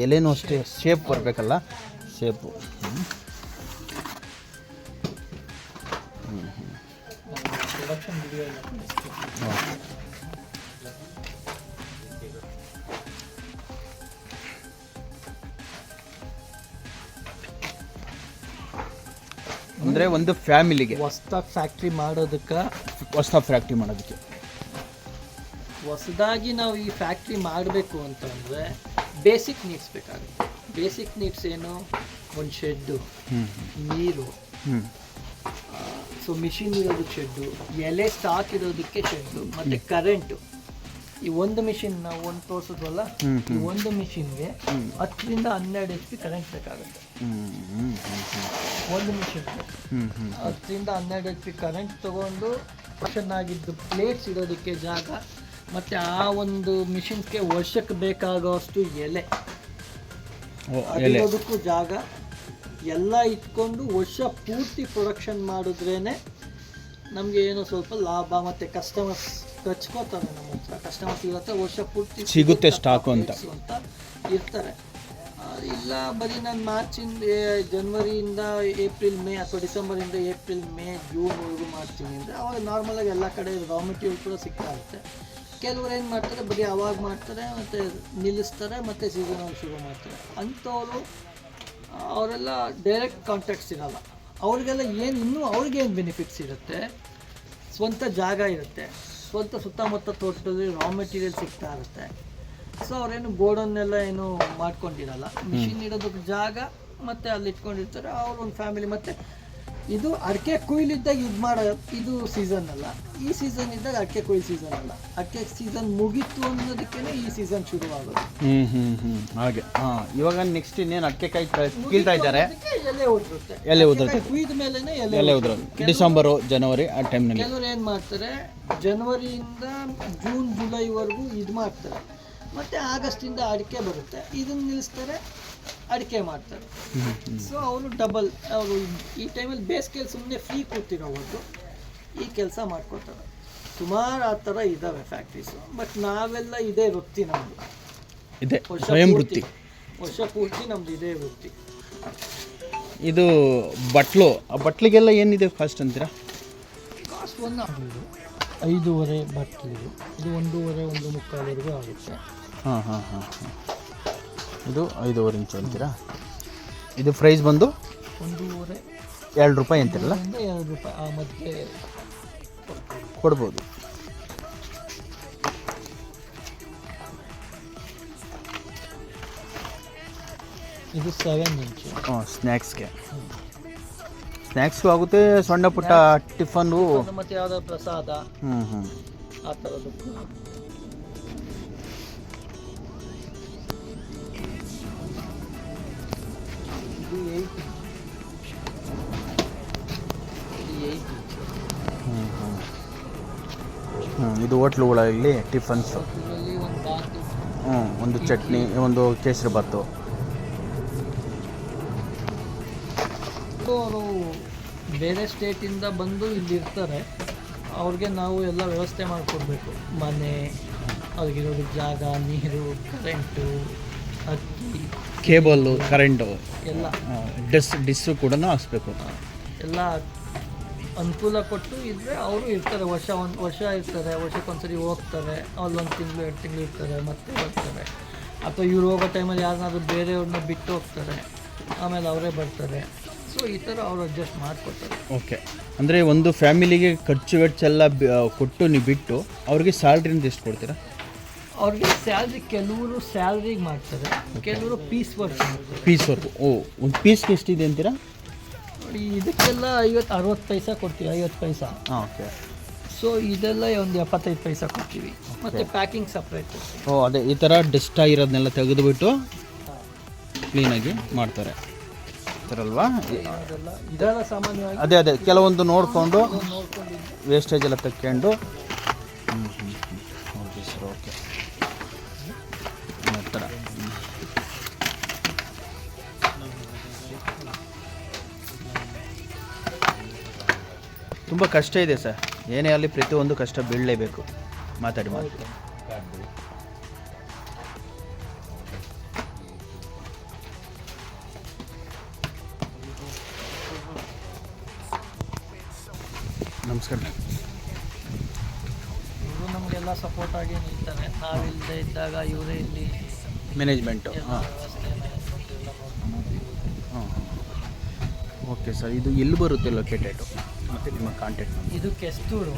ಎಲೆನೂ ಅಷ್ಟೇ ಶೇಪ್ ಬರಬೇಕಲ್ಲ? ಶೇಪು. ಅಂದರೆ ಒಂದು ಫ್ಯಾಮಿಲಿಗೆ ಹೊಸ್ದಾಗಿ ಫ್ಯಾಕ್ಟ್ರಿ ಮಾಡೋದಕ್ಕೆ ಹೊಸ ಫ್ಯಾಕ್ಟ್ರಿ ಮಾಡೋದಕ್ಕೆ. ಹೊಸದಾಗಿ ನಾವು ಈ ಫ್ಯಾಕ್ಟ್ರಿ ಮಾಡಬೇಕು ಅಂತಂದರೆ ಬೇಸಿಕ್ ನೀಡ್ಸ್ ಬೇಕಾಗುತ್ತೆ. ಬೇಸಿಕ್ ನೀಡ್ಸ್ ಏನು? ಒಂದು ಶೆಡ್ಡು ನೀರು. ಸೊ ಮಿಷಿನ್ ಇರೋದಕ್ಕೆ ಶೆಡ್ಡು ಎಲೆ ಸ್ಟಾಕ್ ಇರೋದಕ್ಕೆ ಶೆಡ್ಡು ಮತ್ತು ಕರೆಂಟು ಈ ಒಂದು ಮಿಷಿನ್ ನಾವು ಒಂದು ತೋರಿಸಿದ್ವಲ್ಲ? ಈ ಒಂದು ಮಿಷಿನ್ಗೆ ಹತ್ತರಿಂದ ಹನ್ನೆರಡು ಎಚ್ ಪಿ ಕರೆಂಟ್ ಬೇಕಾಗುತ್ತೆ. ಒಂದು ಮಿಷಿನ್ ಹತ್ತರಿಂದ ಹನ್ನೆರಡು ಎಚ್ ಪಿ ಕರೆಂಟ್ ತೊಗೊಂಡು ಚೆನ್ನಾಗಿದ್ದು ಪ್ಲೇಟ್ಸ್ ಇರೋದಕ್ಕೆ ಜಾಗ ಮತ್ತು ಆ ಒಂದು ಮಿಷಿನ್ಸ್ಗೆ ವರ್ಷಕ್ಕೆ ಬೇಕಾಗುವಷ್ಟು ಎಲೆ. ಅದಕ್ಕೂ ಜಾಗ. ಎಲ್ಲ ಇಟ್ಕೊಂಡು ವರ್ಷ ಪೂರ್ತಿ ಪ್ರೊಡಕ್ಷನ್ ಮಾಡಿದ್ರೇ ನಮಗೆ ಏನೋ ಸ್ವಲ್ಪ ಲಾಭ ಮತ್ತು ಕಸ್ಟಮರ್ಸ್ ಕಚ್ಕೋತಾರೆ ನಮ್ಮ ಹತ್ರ. ಕಸ್ಟಮರ್ಸ್ ಇರುತ್ತೆ ವರ್ಷ ಪೂರ್ತಿ ಸಿಗುತ್ತೆ ಸ್ಟಾಕು ಅಂತ. ಅಂತ ಇರ್ತಾರೆ. ಇಲ್ಲ ಬರೀ ನಾನು ಮಾರ್ಚಿಂದ ಜನ್ವರಿಯಿಂದ ಏಪ್ರಿಲ್ ಮೇ ಅಥವಾ ಡಿಸೆಂಬರಿಂದ ಏಪ್ರಿಲ್ ಮೇ ಜೂನ್ವರೆಗೂ ಮಾಡ್ತೀನಿ ಅಂದರೆ ಅವಾಗ ನಾರ್ಮಲಾಗಿ ಎಲ್ಲ ಕಡೆ ರಾ ಮೆಟೀರಿಯಲ್ ಕೂಡ ಸಿಗ್ತಾ ಇರುತ್ತೆ. ಕೆಲವ್ರು ಏನು ಮಾಡ್ತಾರೆ ಬರೀ ಅವಾಗ ಮಾಡ್ತಾರೆ ಮತ್ತು ನಿಲ್ಲಿಸ್ತಾರೆ ಮತ್ತು ಸೀಸನ್ ಶುರು ಮಾಡ್ತಾರೆ. ಅಂಥವರು ಅವರೆಲ್ಲ ಡೈರೆಕ್ಟ್ ಕಾಂಟ್ಯಾಕ್ಟ್ಸ್ ಇರಲ್ಲ. ಅವ್ರಿಗೆಲ್ಲ ಏನು ಇನ್ನೂ ಅವ್ರಿಗೇನು ಬೆನಿಫಿಟ್ಸ್ ಇರುತ್ತೆ? ಸ್ವಂತ ಜಾಗ ಇರುತ್ತೆ. ಸ್ವಂತ ಸುತ್ತಮುತ್ತ ತೋಟದಲ್ಲಿ ರಾ ಮೆಟೀರಿಯಲ್ ಸಿಗ್ತಾ ಇರುತ್ತೆ. ಸೊ ಅವರೇನು ಗೋಡನ್ನೆಲ್ಲ ಏನು ಮಾಡ್ಕೊಂಡಿರಲ್ಲ. ಮಿಷಿನ್ ಇಡೋದಕ್ಕೆ ಜಾಗ ಮತ್ತು ಅಲ್ಲಿ ಇಟ್ಕೊಂಡಿರ್ತಾರೆ. ಅವ್ರ ಒಂದು ಫ್ಯಾಮಿಲಿ ಮತ್ತು ಇದು ಅಡಿಕೆ ಕುಯ್ಲಿದ್ದಾಗ ಇದು ಮಾಡೋ ಇದು ಸೀಸನ್ ಅಲ್ಲ. ಈ ಸೀಸನ್ ಇದ್ದಾಗ ಅಡಿಕೆ ಕೊಯ್ಲು ಸೀಸನ್ ಅಲ್ಲ. ಅಡಿಕೆ ಸೀಸನ್ ಮುಗೀತು ಅನ್ನೋದಕ್ಕೇನೆ ಈ ಸೀಸನ್ ಶುರು ಆಗೋದು ಹ್ಮ್ ಹ್ಮ್. ಹ್ಞೂ ಹಾಗೆ. ಹಾ ಇವಾಗ ನೆಕ್ಸ್ಟ್ ಇನ್ನೇನು ಅಕ್ಕೆಕಾಯಿ ಕೀಳ್ತಾ ಇದ್ದಾರೆ. ಎಲೆ ಉದುರುತ್ತೆ. ಎಲೆ ಉದುರುತ್ತೆ. ಕುಯ್ದ ಮೇಲೆನೆ ಎಲೆ ಎಲೆ ಡಿಸೆಂಬರ್ ಡಿಸೆಂಬರು ಜನವರಿ ಆ ಟೈಮ್ನಲ್ಲಿ ಕೆಲವರು ಏನ್ ಮಾಡ್ತಾರೆ ಜನವರಿಯಿಂದ ಜೂನ್ ಜುಲೈವರೆಗೂ ಇದು ಮಾಡ್ತಾರೆ. ಮತ್ತು ಆಗಸ್ಟಿಂದ ಅಡಿಕೆ ಬರುತ್ತೆ. ಇದನ್ನ ನಿಲ್ಲಿಸ್ತಾರೆ ಅಡಿಕೆ ಮಾಡ್ತಾರೆ. ಸೊ ಅವರು ಡಬಲ್ ಅವರು ಈ ಟೈಮಲ್ಲಿ ಬೇಸಿಗೆಯಲ್ಲಿ ಸುಮ್ಮನೆ ಫ್ರೀ ಕೂತಿರೋವರೆಗೂ ಈ ಕೆಲಸ ಮಾಡ್ಕೊತಾರೆ ಸುಮಾರು ಆ ಥರ ಇದ್ದಾವೆ ಫ್ಯಾಕ್ಟ್ರೀಸು ಬಟ್ ನಾವೆಲ್ಲ ಇದೇ ವೃತ್ತಿ ನಮ್ಮದು ಇದೆ ವರ್ಷ ಸ್ವಯಂ ವೃತ್ತಿ. ವರ್ಷ ಪೂರ್ತಿ ನಮ್ದು ಇದೇ ವೃತ್ತಿ. ಇದು ಬಟ್ಲು ಆ ಬಟ್ಲಿಗೆಲ್ಲ ಏನಿದೆ ಕಾಸ್ಟ್ ಅಂತೀರಾ? ಕಾಸ್ಟ್ ಒಂದು ಐದೂವರೆ ಬಟ್ಲು. ಇದು ಒಂದೂವರೆ ಒಂದು ಮುಕ್ಕಾಲ್ವರೆಗೂ ಆಗುತ್ತೆ. ಹಾಂ ಹಾಂ ಹಾಂ ಹಾಂ. ಇದು ಐದೂವರೆ ಇಂಚು ಅಂತೀರಾ? ಇದು ಪ್ರೈಸ್ ಬಂದು ಒಂದೂವರೆ. ಎರಡು ರೂಪಾಯಿ ಅಂತೀರಲ್ಲ? ಎರಡು ರೂಪಾಯಿ. ಆ ಮಧ್ಯೆ ಕೊಡ್ಬೋದು. ಇದು ಸೆವೆನ್ ಇಂಚು. ಹಾಂ ಸ್ನ್ಯಾಕ್ಸ್ಗೆ. ಸ್ನ್ಯಾಕ್ಸು ಆಗುತ್ತೆ ಸಣ್ಣ ಪುಟ್ಟ ಟಿಫನ್ನು. ಮತ್ತೆ ಯಾವುದೋ ಪ್ರಸಾದ. ಹ್ಞೂ ಹ್ಞೂ ಆ ಥರದ್ದು. ಇದು ಹೋಟ್ಲುಗಳಲ್ಲಿ ಟಿಫನ್ಸು. ಒಂದು ಹ್ಞೂ ಒಂದು ಚಟ್ನಿ ಒಂದು ಕೇಸರಿ ಬಾತು ಅವರು ಬೇರೆ ಸ್ಟೇಟಿಂದ ಬಂದು ಇಲ್ಲಿ ಇರ್ತಾರೆ ಅವ್ರಿಗೆ ನಾವು ಎಲ್ಲ ವ್ಯವಸ್ಥೆ ಮಾಡಿಕೊಡ್ಬೇಕು. ಮನೆ ಅವ್ರಿಗಿರೋದು ಜಾಗ ನೀರು ಕರೆಂಟು ಅಕ್ಕಿ. ಕೇಬಲ್ಲು ಕರೆಂಟು ಎಲ್ಲ. ಡಿಸ್ ಡಿಸ್ಸು ಕೂಡ ಹಾಕ್ಸ್ಬೇಕು. ಎಲ್ಲ ಅನುಕೂಲ ಕೊಟ್ಟು ಇದ್ದರೆ ಅವರು ಇರ್ತಾರೆ ವರ್ಷ ಒಂದು ವರ್ಷ ಇರ್ತಾರೆ ವರ್ಷಕ್ಕೊಂದ್ಸರಿ ಹೋಗ್ತಾರೆ ಅಲ್ಲೊಂದು ಒಂದು ತಿಂಗಳು ಎರಡು ತಿಂಗಳು ಇರ್ತಾರೆ ಮತ್ತೆ ಬರ್ತಾರೆ. ಅಥವಾ ಇವ್ರು ಹೋಗೋ ಟೈಮಲ್ಲಿ ಯಾರನ್ನಾದ್ರೂ ಬೇರೆಯವ್ರನ್ನ ಬಿಟ್ಟು ಹೋಗ್ತಾರೆ ಆಮೇಲೆ ಅವರೇ ಬರ್ತಾರೆ. ಸೊ ಈ ಥರ ಅವ್ರು ಅಡ್ಜಸ್ಟ್ ಮಾಡಿಕೊಡ್ತಾರೆ ಓಕೆ ಅಂದರೆ ಒಂದು ಫ್ಯಾಮಿಲಿಗೆ ಖರ್ಚು ವೆಚ್ಚ ಎಲ್ಲ ಬಿ- ಕೊಟ್ಟು ನೀವು ಬಿಟ್ಟು ಅವ್ರಿಗೆ ಸ್ಯಾಲ್ರಿಯಿಂದ ಎಷ್ಟು ಕೊಡ್ತೀರಾ? ಅವ್ರಿಗೆ ಸ್ಯಾಲ್ರಿ ಕೆಲವರು ಸ್ಯಾಲ್ರಿಗೆ ಮಾಡ್ತಾರೆ ಕೆಲವರು ಪೀಸ್ ವರ್ಕ್ ಪೀಸ್ ವರ್ಕ್ ಓ ಒಂದು ಪೀಸ್ಗೆ ಎಷ್ಟಿದೆ ಅಂತೀರಾ? ಇದಕ್ಕೆಲ್ಲ ಐವತ್ತು ಅರವತ್ತು ಪೈಸಾ ಕೊಡ್ತೀವಿ ಐವತ್ತು ಪೈಸಾ. ಓಕೆ ಸೊ ಇದೆಲ್ಲ ಒಂದು ಎಪ್ಪತ್ತೈದು ಪೈಸಾ ಕೊಡ್ತೀವಿ. ಮತ್ತು ಪ್ಯಾಕಿಂಗ್ ಸಪ್ರೇಟ್ ಕೊಡ್ತೀವಿ. ಓ ಅದೇ ಈ ಥರ ಡಸ್ಟ್ ಆಗಿರೋದನ್ನೆಲ್ಲ ತೆಗೆದುಬಿಟ್ಟು ಕ್ಲೀನಾಗಿ ಮಾಡ್ತಾರೆ. ಈ ಥರ ಅಲ್ವಾ? ಇದೆಲ್ಲ ಸಾಮಾನ್ಯವಾಗಿ ಅದೇ ಅದೇ ಕೆಲವೊಂದು ನೋಡಿಕೊಂಡು ನೋಡ್ಕೊಂಡಿದ್ದು. ವೇಸ್ಟೇಜ್ ಎಲ್ಲ ತಕ್ಕೊಂಡು. ತುಂಬ ಕಷ್ಟ ಇದೆ ಸರ್. ಏನೇ ಆಗಲಿ ಪ್ರತಿಯೊಂದು ಕಷ್ಟ ಬೀಳಲೇಬೇಕು. ಮಾತಾಡಿ ಮಾತಾಡಿ. ನಮಸ್ಕಾರ. ಇವರು ನಮಗೆಲ್ಲ ಸಪೋರ್ಟ್ ಆಗಿ ನಿಲ್ತಾರೆ. ನಾವಿಲ್ಲದೆ ಇದ್ದಾಗ ಇವರೇ ಇಲ್ಲಿ ಮ್ಯಾನೇಜ್ಮೆಂಟು ಹಾಂ. ಹಾಂ ಓಕೆ ಸರ್ ಇದು ಎಲ್ಲಿ ಬರುತ್ತೆ ಲೊಕೇಟೆಡು ಮತ್ತು ನಿಮ್ಮ ಕಾಂಟ್ಯಾಕ್ಟ್ ನಂಬರ್ ಇದು ಕೆಸ್ತೂರು,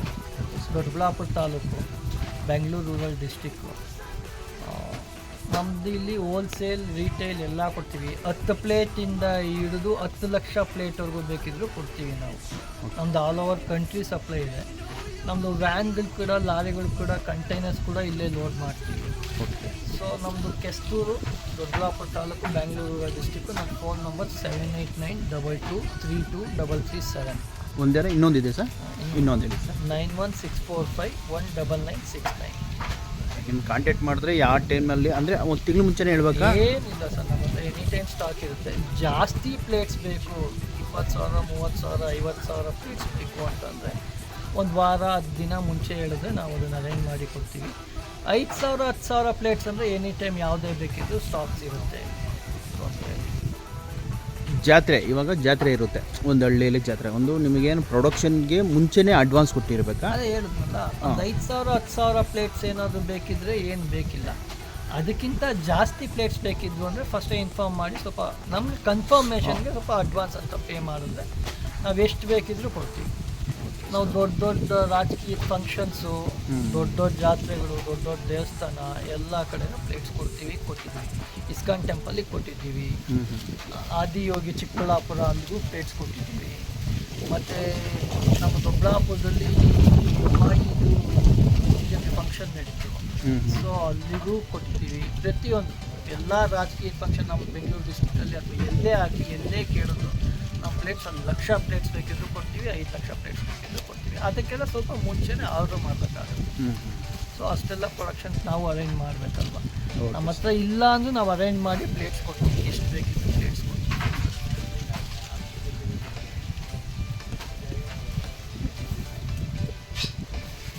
ದೊಡ್ಡಬಳ್ಳಾಪುರ ತಾಲೂಕು ಬೆಂಗಳೂರು ರೂರಲ್ ಡಿಸ್ಟಿಕ್ಕು ನಮ್ಮದು ಇಲ್ಲಿ ಹೋಲ್ಸೇಲ್ ರಿಟೇಲ್ ಎಲ್ಲ ಕೊಡ್ತೀವಿ. ಹತ್ತು ಪ್ಲೇಟಿಂದ ಹಿಡಿದು ಹತ್ತು ಲಕ್ಷ ಪ್ಲೇಟ್ವರೆಗೂ ಬೇಕಿದ್ರು ಕೊಡ್ತೀವಿ ನಾವು. ನಮ್ದು ಆಲ್ ಓವರ್ ಕಂಟ್ರಿ ಸಪ್ಲೈ ಇದೆ. ನಮ್ಮದು ವ್ಯಾನ್ಗಳು ಕೂಡ, ಲಾರಿಗಳು ಕೂಡ ಕಂಟೈನರ್ಸ್ ಕೂಡ ಇಲ್ಲೇ ಲೋಡ್ ಮಾಡ್ತೀವಿ. ಸೊ ನಮ್ಮದು ಕೆಸ್ತೂರು ದೊಡ್ಡಬಳ್ಳಾಪುರ ತಾಲೂಕು ಬೆಂಗಳೂರು ರೂರಲ್ ಡಿಸ್ಟಿಕ್ಕು ನನ್ನ phone number seven eight nine double two three two double three seven ಒಂದೇರ ಇನ್ನೊಂದಿದೆ ಸರ್? ಇನ್ನೊಂದಿದೆ sir. Nine one six four five one double nine six nine ನಿಮ್ಮ ಕಾಂಟ್ಯಾಕ್ಟ್ ಮಾಡಿದ್ರೆ ಯಾವ ಟೈಮಲ್ಲಿ ಅಂದರೆ ಒಂದು ತಿಂಗಳು ಮುಂಚೆನೇ ಹೇಳ್ಬೇಕಾ? ಏನಿಲ್ಲ ಸರ್ ನಮ್ಮ ಹತ್ರ ಎನಿ ಟೈಮ್ ಸ್ಟಾಕ್ ಇರುತ್ತೆ. ಜಾಸ್ತಿ ಪ್ಲೇಟ್ಸ್ ಬೇಕು ಇಪ್ಪತ್ತು ಸಾವಿರ ಮೂವತ್ತು ಸಾವಿರ ಐವತ್ತು ಸಾವಿರ ಪ್ಲೇಟ್ಸ್ ಬೇಕು ಅಂತಂದರೆ ಒಂದು ವಾರ ಹತ್ತು ದಿನ ಮುಂಚೆ ಹೇಳಿದ್ರೆ ನಾವು ಅದನ್ನು ಅರೇಂಜ್ ಮಾಡಿ ಕೊಡ್ತೀವಿ. ಐದು ಸಾವಿರ ಹತ್ತು ಸಾವಿರ ಪ್ಲೇಟ್ಸ್ ಅಂದರೆ ಎನಿ ಟೈಮ್ ಯಾವುದೇ ಬೇಕಿದ್ರು ಸ್ಟಾಕ್ಸ್ ಇರುತ್ತೆ. ಜಾತ್ರೆ ಇವಾಗ ಜಾತ್ರೆ ಇರುತ್ತೆ. ಒಂದು ಹಳ್ಳಿಯಲ್ಲಿ ಜಾತ್ರೆ. ಒಂದು ನಿಮಗೇನು ಪ್ರೊಡಕ್ಷನ್ಗೆ ಮುಂಚೆನೇ ಅಡ್ವಾನ್ಸ್ ಕೊಟ್ಟಿರಬೇಕಾ? ಅದೇ ಹೇಳಿದ್ನಲ್ಲ ಒಂದು ಐದು ಸಾವಿರ ಹತ್ತು ಸಾವಿರ ಪ್ಲೇಟ್ಸ್ ಏನಾದರೂ ಬೇಕಿದ್ರೆ ಏನು ಬೇಕಿಲ್ಲ. ಅದಕ್ಕಿಂತ ಜಾಸ್ತಿ ಪ್ಲೇಟ್ಸ್ ಬೇಕಿದ್ವು ಅಂದರೆ ಫಸ್ಟೇ ಇನ್ಫಾರ್ಮ್ ಮಾಡಿ ಸ್ವಲ್ಪ ನಮ್ಗೆ ಕನ್ಫರ್ಮೇಷನ್ಗೆ ಸ್ವಲ್ಪ ಅಡ್ವಾನ್ಸ್ ಅಂತ ಪೇ ಮಾಡಿದ್ರೆ ನಾವು ಎಷ್ಟು ಬೇಕಿದ್ರೂ ಕೊಡ್ತೀವಿ. ನಾವು ದೊಡ್ಡ ದೊಡ್ಡ ರಾಜಕೀಯ ಫಂಕ್ಷನ್ಸು ದೊಡ್ಡ ದೊಡ್ಡ ಜಾತ್ರೆಗಳು ದೊಡ್ಡ ದೊಡ್ಡ ದೇವಸ್ಥಾನ ಎಲ್ಲ ಕಡೆನೂ ಪ್ಲೇಟ್ಸ್ ಕೊಡ್ತೀವಿ ಕೊಟ್ಟಿದ್ದೀವಿ. ಇಸ್ಕಾನ್ ಟೆಂಪಲಿಗೆ ಕೊಟ್ಟಿದ್ದೀವಿ. ಆದಿಯೋಗಿ ಚಿಕ್ಕಬಳ್ಳಾಪುರ ಅಲ್ಲಿಗೂ ಪ್ಲೇಟ್ಸ್ ಕೊಟ್ಟಿದ್ದೀವಿ. ಮತ್ತು ನಮ್ಮ ದೊಡ್ಡಬಳ್ಳಾಪುರದಲ್ಲಿ ಇದು ಫಂಕ್ಷನ್ ನಡೀತು. ಸೊ ಅಲ್ಲಿಗೂ ಕೊಟ್ಟಿದ್ದೀವಿ. ಪ್ರತಿಯೊಂದು ಎಲ್ಲ ರಾಜಕೀಯ ಫಂಕ್ಷನ್ ನಮ್ಮ ಬೆಂಗಳೂರು ಡಿಸ್ಟ್ರಿಕ್ಟಲ್ಲಿ ಅಥವಾ ಎಲ್ಲೇ ಆಗಲಿ ಎಲ್ಲೇ ಕೇಳಿದ್ರು ನಮ್ಮ ಪ್ಲೇಟ್ಸ್ ಒಂದು ಲಕ್ಷ ಪ್ಲೇಟ್ಸ್ ಬೇಕಿದ್ರು ಕೊಡ್ತೀವಿ ಐದು ಲಕ್ಷ ಪ್ಲೇಟ್ಸ್ ಬೇಕಿದ್ರು ಕೊಡ್ತೀವಿ. ಅದಕ್ಕೆಲ್ಲ ಸ್ವಲ್ಪ ಮುಂಚೆನೇ ಆರ್ಡರ್ ಮಾಡಬೇಕಾಗುತ್ತೆ. ಹ್ಞೂ ಹ್ಞೂ ಸೊ ಅಷ್ಟೆಲ್ಲ ಪ್ರೊಡಕ್ಷನ್ಸ್ ನಾವು ಅರೇಂಜ್ ಮಾಡಬೇಕಲ್ವ. ನಮ್ಮ ಹತ್ರ ಇಲ್ಲ ಅಂದ್ರೆ ನಾವು ಅರೇಂಜ್ ಮಾಡಿ ಪ್ಲೇಟ್ಸ್ ಕೊಡ್ತೀವಿ. ಎಷ್ಟು ಬೇಕಿದ್ರು ಪ್ಲೇಟ್ಸ್ ಕೊಡ್ತೀವಿ.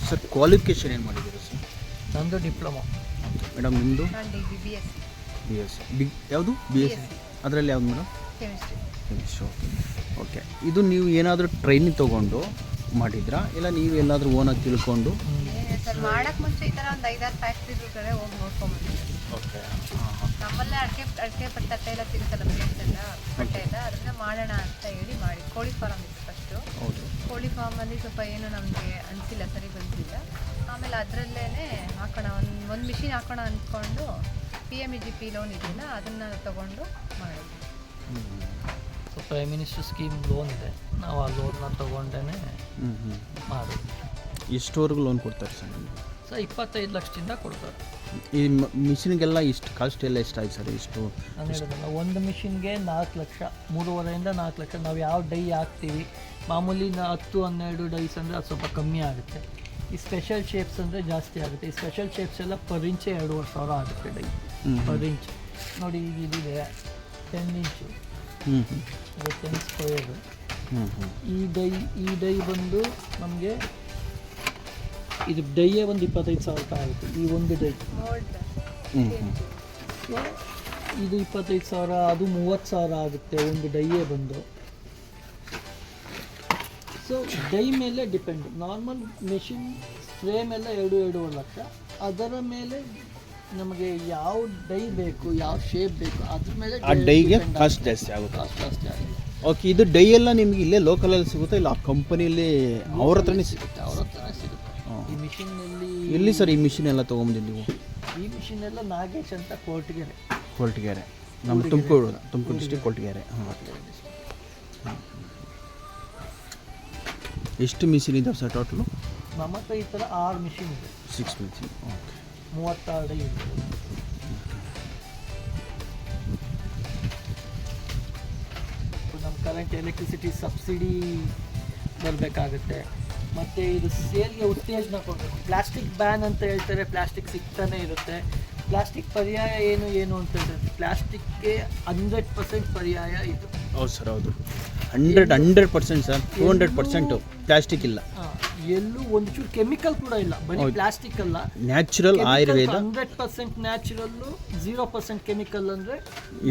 ಸರ್ ಕ್ವಾಲಿಫಿಕೇಶನ್ ಏನು ಮಾಡಿದ್ದೀರಾ ಸರ್ ನಂದು ಡಿಪ್ಲೊಮಾ ಮೇಡಮ್ ನಿಮ್ಮದು B S B S C B ಯಾವುದು? ಬಿ ಎಸ್ ಸಿ ಅದರಲ್ಲಿ ಯಾವ್ದು ಮೇಡಮ್ ಕೆಮಿಸ್ಟ್ರಿ ಓಕೆ ಓಕೆ. ಇದು ನೀವು ಏನಾದರೂ ಟ್ರೈನಿಂಗ್ ತೊಗೊಂಡು ಮಾಡಿದ್ರಾ? ಇಲ್ಲ ನೀವು ಎಲ್ಲಾದರೂ ಓನಾಗಿ ತಿಳ್ಕೊಂಡು? ಸರ್ ಮಾಡಕ್ಕೆ ಮುಂಚೆ ಈ ಥರ ಒಂದು ಐದಾರು ಫ್ಯಾಕ್ಟ್ರಿಗಳ ಕಡೆ ಹೋಗಿ ನೋಡ್ಕೊಂಬಂದಿದ್ದೆ ಓಕೆ. ಹಾಂ ಹಾಂ ನಮ್ಮಲ್ಲೇ ಅಡಿಕೆ ಅಡಿಕೆ ತಟ್ಟೆ ಎಲ್ಲ ಸಿಗುತ್ತಲ್ಲ ಪ್ಲೇಟ್ಸ್ ಎಲ್ಲ ಬಟ್ಟೆ ಎಲ್ಲ ಅದನ್ನ ಮಾಡೋಣ ಅಂತ ಹೇಳಿ ಮಾಡಿ. ಕೋಳಿ ಫಾರಮ್ ಇತ್ತು ಫಸ್ಟು ಹೌದು. ಕೋಳಿ ಫಾರ್ಮಲ್ಲಿ ಸ್ವಲ್ಪ ಏನು ನಮಗೆ ಅನಿಸಿಲ್ಲ ಸರಿ ಬಂದಿಲ್ಲ. ಆಮೇಲೆ ಅದರಲ್ಲೇ ಹಾಕೋಣ ಒಂದು ಒಂದು ಮಿಷಿನ್ ಹಾಕೋಣ ಅಂದ್ಕೊಂಡು P M E G P loan ಇದೆಯಲ್ಲ ಅದನ್ನು ತಗೊಂಡು ಮಾಡಿದ್ವಿ. ಪ್ರೈಮ್ ಮಿನಿಸ್ಟರ್ ಸ್ಕೀಮ್ ಲೋನ್ ಇದೆ. ನಾವು ಆ ಲೋನ್ನ ತೊಗೊಂಡೇ ಹ್ಞೂ ಹ್ಞೂ ಮಾಡೋದು ಎಷ್ಟುವರೆಗೂ ಲೋನ್ ಕೊಡ್ತಾರೆ ಸರ್ ನಿಮಗೆ? ಸೊ ಇಪ್ಪತ್ತೈದು ಲಕ್ಷದಿಂದ ಕೊಡ್ತಾರೆ. ಈ ಮಿಷಿನ್ಗೆಲ್ಲ ಇಷ್ಟು ಕಾಸ್ಟ್ ಎಲ್ಲ ಎಷ್ಟಾಯ್ತು ಸರ್ ಇಷ್ಟು? ನಾನು ಹೇಳಿದಲ್ಲ ಒಂದು ಮಿಷಿನ್ಗೆ ನಾಲ್ಕು ಲಕ್ಷ ಮೂರುವರೆಯಿಂದ ನಾಲ್ಕು ಲಕ್ಷ ನಾವು ಯಾವ ಡೈ ಹಾಕ್ತೀವಿ? ಮಾಮೂಲಿ ನಾ ಹತ್ತು ಹನ್ನೆರಡು ಡೈಸ್ ಅಂದರೆ ಅದು ಸ್ವಲ್ಪ ಕಮ್ಮಿ ಆಗುತ್ತೆ. ಈ ಸ್ಪೆಷಲ್ ಶೇಪ್ಸ್ ಅಂದರೆ ಜಾಸ್ತಿ ಆಗುತ್ತೆ. ಈ ಸ್ಪೆಷಲ್ ಶೇಪ್ಸ್ ಎಲ್ಲ ಪರ್ ಇಂಚೆ ಎರಡೂವರೆ ಸಾವಿರ ಆಗುತ್ತೆ ಡೈ. ಪರ್ ಇಂಚ್ ನೋಡಿ ಈಗ ಇದಿದೆ ಟೆನ್ ಇಂಚು ಹ್ಞೂ ಹ್ಞೂ ಇದು ಟೆನ್ ಸ್ಕ್ವೇರ್ ಈ ಡೈ ಈ ಡೈ ಬಂದು ನಮಗೆ ಇದು ಡೈಯೇ ಒಂದು ಇಪ್ಪತ್ತೈದು ಸಾವಿರ ರೂಪಾಯಿ ಆಗುತ್ತೆ. ಈ ಒಂದು ಡೈ. ಸೊ ಇದು ಇಪ್ಪತ್ತೈದು ಸಾವಿರ ಅದು ಮೂವತ್ತು ಸಾವಿರ ಆಗುತ್ತೆ ಒಂದು ಡೈಯೇ ಬಂದು. ಸೊ ಡೈ ಮೇಲೆ ಡಿಪೆಂಡ್. ನಾರ್ಮಲ್ ಮೆಷಿನ್ ಸ್ಪ್ರೇ ಮೇಲೆ ಎರಡು ಎರಡೂವರೆ ಲಕ್ಷ. ಅದರ ಮೇಲೆ ನಮಗೆ ಯಾವ ಡೈ ಬೇಕು ಯಾವ ಶೇಪ್ ಬೇಕು ಅದ್ರ ಮೇಲೆ ಆ ಡೈಗೆ ಕಾಸ್ಟ್ ಜಾಸ್ತಿ ಆಗುತ್ತೆ. ಕಾಸ್ಟ್ ಜಾಸ್ತಿ ಆಗುತ್ತೆ. ಓಕೆ ಇದು ಡೈ ಎಲ್ಲ ನಿಮಗೆ ಇಲ್ಲೇ ಲೋಕಲಲ್ಲಿ ಸಿಗುತ್ತಾ ಇಲ್ಲ ಆ ಕಂಪನಿಯಲ್ಲಿ ಅವ್ರ ಹತ್ರನೇ ಸಿಗುತ್ತೆ ಅವ್ರ ಹತ್ರನೇ ಸಿಗುತ್ತೆ. ಈ ಮಿಷಿನ್ನಲ್ಲಿ ಎಲ್ಲಿ ಸರ್ ಈ ಮಿಷಿನ್ ಎಲ್ಲ ತೊಗೊಂಬಂದಿದ್ದು ನೀವು? ಈ ಮಿಷಿನ್ ಎಲ್ಲ ನಾಗೇಶ್ ಅಂತ ಕೋರ್ಟ್ಗೆರೆ. ಕೋರ್ಟ್ಗೆರೆ. ನಮ್ಮ ತುಮಕೂರು ತುಮಕೂರು ಡಿಸ್ಟಿಕ್ ಕೊಲ್ಟಿಗೆರೆ ಹಾಂ. ಎಷ್ಟು ಮಿಷಿನ್ ಇದಾವೆ ಸರ್ ಟೋಟಲು ನಮ್ಮ ಹತ್ರ ಈ ಥರ ಆರು ಮಿಷಿನ್ ಇದೆ. ಸಿಕ್ಸ್ ಮಿಷಿನ್ ಓಕೆ ಮೂವತ್ತಾರು ಡೈ ಇದೆ ನಮ್ಮ ಕರೆಂಟ್ ಎಲೆಕ್ಟ್ರಿಸಿಟಿ ಸಬ್ಸಿಡಿ ಬರಬೇಕಾಗುತ್ತೆ. ಮತ್ತು ಇದು ಸೇಲ್ಗೆ ಉತ್ತೇಜನ ಕೊಡಬೇಕು. ಪ್ಲಾಸ್ಟಿಕ್ ಬ್ಯಾನ್ ಅಂತ ಹೇಳ್ತಾರೆ ಪ್ಲಾಸ್ಟಿಕ್ ಸಿಗ್ತಾನೆ ಇರುತ್ತೆ. ಪ್ಲಾಸ್ಟಿಕ್ ಪರ್ಯಾಯ ಏನು ಏನು ಅಂತ ಹೇಳ್ತಾರೆ? ಪ್ಲಾಸ್ಟಿಕ್ಗೆ ಹಂಡ್ರೆಡ್ ಪರ್ಸೆಂಟ್ ಪರ್ಯಾಯ ಇದು. ಹೌದು ಸರ್ ಹೌದು. Hundred hundred percent sir two hundred percent plastic ಇಲ್ಲ. ಎಲ್ಲೂ ಒಂದು ಚೂರು ಕೆಮಿಕಲ್ ಕೂಡ ಇಲ್ಲ. ಬರೀ ಪ್ಲಾಸ್ಟಿಕ್ ಅಲ್ಲ. Natural Ayurveda. Hundred percent natural zero percent chemical ಅಂದರೆ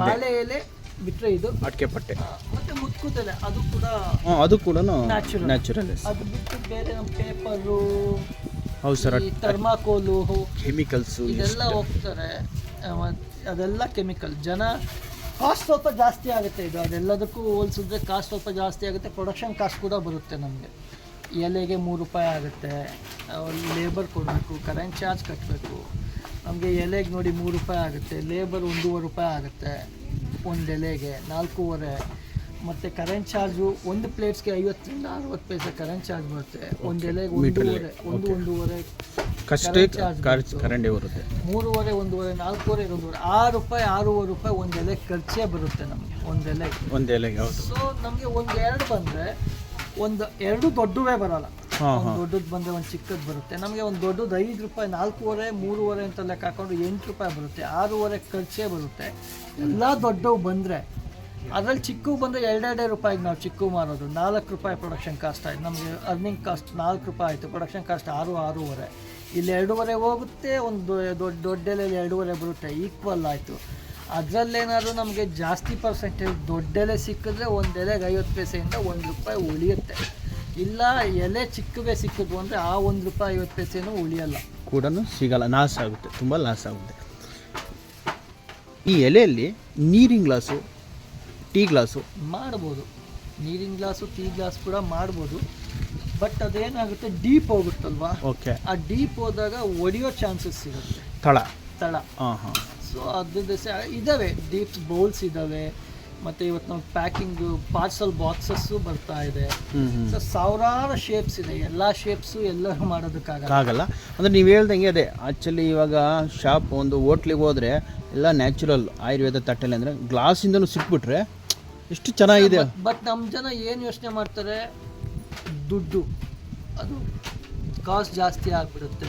ಬಾಳೆ ಎಲೆ ಬಿಟ್ಟರೆ ಇದು ಅಡಿಕೆ ಪಟ್ಟೆ. ಮತ್ತೆ ಮುತ್ಕುತ್ತದೆ ಅದು ಕೂಡ ಅದು ಕೂಡ. ನ್ಯಾಚುರಲ್ ಅದು ಬಿಟ್ಟು ಬೇರೆ ನಮ್ಮ ಪೇಪರು ಹೌದು ಸರ್. ಥರ್ಮಾಕೋಲು ಕೆಮಿಕಲ್ಸು ಇದೆಲ್ಲ ಹೋಗ್ತಾರೆ. ಅದೆಲ್ಲ ಕೆಮಿಕಲ್ ಜನ ಕಾಸ್ಟ್ ಸ್ವಲ್ಪ ಜಾಸ್ತಿ ಆಗುತ್ತೆ ಇದು. ಅದೆಲ್ಲದಕ್ಕೂ ಹೋಲಿಸಿದ್ರೆ ಕಾಸ್ಟ್ ಸ್ವಲ್ಪ ಜಾಸ್ತಿ ಆಗುತ್ತೆ. ಪ್ರೊಡಕ್ಷನ್ ಕಾಸ್ಟ್ ಕೂಡ ಬರುತ್ತೆ ನಮಗೆ. ಎಲೆಗೆ ಮೂರು ರೂಪಾಯಿ ಆಗುತ್ತೆ. ಲೇಬರ್ ಕೊಡಬೇಕು ಕರೆಂಟ್ ಚಾರ್ಜ್ ಕಟ್ಟಬೇಕು ನಮಗೆ ಎಲೆಗೆ ನೋಡಿ ಮೂರು ರೂಪಾಯಿ ಆಗುತ್ತೆ. ಲೇಬರ್ ಒಂದೂವರೆ ರೂಪಾಯಿ ಆಗುತ್ತೆ ಒಂದು ಎಲೆಗೆ ನಾಲ್ಕೂವರೆ. ಮತ್ತು ಕರೆಂಟ್ ಚಾರ್ಜು ಒಂದು ಪ್ಲೇಟ್ಸ್ಗೆ ಐವತ್ತರಿಂದ ಅರವತ್ತು ಪೈಸೆ ಕರೆಂಟ್ ಚಾರ್ಜ್ ಬರುತ್ತೆ. ಒಂದು ಎಲೆಗೆ ಒಂದೂವರೆ ಒಂದು ಒಂದೂವರೆ ಕಷ್ಟೇ. ಕರೆಂಟೇ ಬರುತ್ತೆ. ಮೂರುವರೆ ಒಂದೂವರೆ ನಾಲ್ಕೂವರೆ ಒಂದೂವರೆ ಆರು ರೂಪಾಯಿ ಆರೂವರೆ ರೂಪಾಯಿ ಒಂದು ಎಲೆಗೆ ಖರ್ಚೇ ಬರುತ್ತೆ ನಮಗೆ ಒಂದು ಎಲೆಗೆ. ಒಂದು ಎಲೆಗೆ ಸೊ ನಮಗೆ ಒಂದು ಎರಡು ಬಂದರೆ ಒಂದು ಎರಡು ದೊಡ್ಡವೇ ಬರಲ್ಲ. ಒಂದು ದೊಡ್ಡದು ಬಂದರೆ ಒಂದು ಚಿಕ್ಕದು ಬರುತ್ತೆ. ನಮಗೆ ಒಂದು ದೊಡ್ಡದು ಐದು ರೂಪಾಯಿ ನಾಲ್ಕೂವರೆ ಮೂರುವರೆ ಅಂತ ಲೆಕ್ಕ ಹಾಕೊಂಡು ಎಂಟು ರೂಪಾಯಿ ಬರುತ್ತೆ. ಆರೂವರೆ ಖರ್ಚೇ ಬರುತ್ತೆ. ಎಲ್ಲ ದೊಡ್ಡವು ಬಂದರೆ ಅದರಲ್ಲಿ ಚಿಕ್ಕ ಬಂದರೆ ಎರಡೆರಡೇ ರೂಪಾಯಿಗೆ ನಾವು ಚಿಕ್ಕ ಮಾರೋದು. ನಾಲ್ಕು ರೂಪಾಯಿ ಪ್ರೊಡಕ್ಷನ್ ಕಾಸ್ಟ್ ಆಯ್ತು. ನಮಗೆ ಅರ್ನಿಂಗ್ ಕಾಸ್ಟ್ ನಾಲ್ಕು ರೂಪಾಯಿ ಆಯಿತು. ಪ್ರೊಡಕ್ಷನ್ ಕಾಸ್ಟ್ ಆರು ಆರೂವರೆ. ಇಲ್ಲಿ ಎರಡೂವರೆ ಹೋಗುತ್ತೆ ಒಂದು ದೊಡ್ಡ ದೊಡ್ಡ ಎಲೆಯಲ್ಲಿ ಎರಡೂವರೆ ಬರುತ್ತೆ. ಈಕ್ವಲ್ ಆಯಿತು. ಅದರಲ್ಲೇನಾದ್ರು ನಮಗೆ ಜಾಸ್ತಿ ಪರ್ಸೆಂಟೇಜ್ ದೊಡ್ಡ ಎಲೆ ಸಿಕ್ಕಿದ್ರೆ ಒಂದು ಎಲೆಗೆ ಐವತ್ತು ಪೈಸೆಯಿಂದ ಒಂದು ರೂಪಾಯಿ ಉಳಿಯುತ್ತೆ. ಇಲ್ಲ ಎಲೆ ಚಿಕ್ಕವೇ ಸಿಕ್ಕಿದ್ವು ಅಂದರೆ ಆ ಒಂದು ರೂಪಾಯಿ ಐವತ್ತು ಪೈಸೆನೂ ಉಳಿಯಲ್ಲ. ಕೂಡ ಸಿಗಲ್ಲ ಲಾಸ್ ಆಗುತ್ತೆ ತುಂಬ ಲಾಸ್ ಆಗುತ್ತೆ. ಈ ಎಲೆಯಲ್ಲಿ ನೀರಿನ ಗ್ಲಾಸು ಟೀ ಗ್ಲಾಸು. ಮಾಡ್ಬೋದು. ನೀರಿನ ಗ್ಲಾಸು ಟೀ ಗ್ಲಾಸ್ ಕೂಡ ಮಾಡ್ಬೋದು. ಬಟ್ ಅದೇನಾಗುತ್ತೆ ಡೀಪ್ ಹೋಗುತ್ತಲ್ವಾ? ಓಕೆ ಆ ಡೀಪ್ ಹೋದಾಗ ಒಡೆಯೋ ಚಾನ್ಸಸ್ ಸಿಗುತ್ತೆ. ತಳ. ತಳ. ಹಾಂ ಹಾಂ ಸೊ ಅದ್ರದ್ದು ಇದ್ದಾವೆ ಡೀಪ್ ಬೌಲ್ಸ್ ಇದ್ದಾವೆ ಮತ್ತು ಇವತ್ತು ನಾವು ಪ್ಯಾಕಿಂಗು ಪಾರ್ಸಲ್ ಬಾಕ್ಸಸ್ಸು ಬರ್ತಾ ಇದೆ. ಸೊ ಸಾವಿರಾರು ಶೇಪ್ಸ್ ಇದೆ ಎಲ್ಲ ಶೇಪ್ಸು ಎಲ್ಲರೂ ಮಾಡೋದಕ್ಕಾಗಲ್ಲ. ಆಗಲ್ಲ ಅಂದರೆ ನೀವು ಹೇಳ್ದಂಗೆ ಅದೇ ಆ್ಯಕ್ಚುಲಿ ಇವಾಗ ಶಾಪ್ ಒಂದು ಹೋಟ್ಲಿಗೆ ಹೋದರೆ ಎಲ್ಲ ನ್ಯಾಚುರಲ್ ಆಯುರ್ವೇದ ತಟ್ಟೆಲಿ ಅಂದರೆ ಗ್ಲಾಸಿಂದನೂ ಸಿಕ್ಬಿಟ್ರೆ ಎಷ್ಟು ಚೆನ್ನಾಗಿದೆ. ಬಟ್ ನಮ್ಮ ಜನ ಏನು ಯೋಚನೆ ಮಾಡ್ತಾರೆ? ದುಡ್ಡು. ಅದು ಕಾಸ್ಟ್ ಜಾಸ್ತಿ ಆಗಿಬಿಡುತ್ತೆ.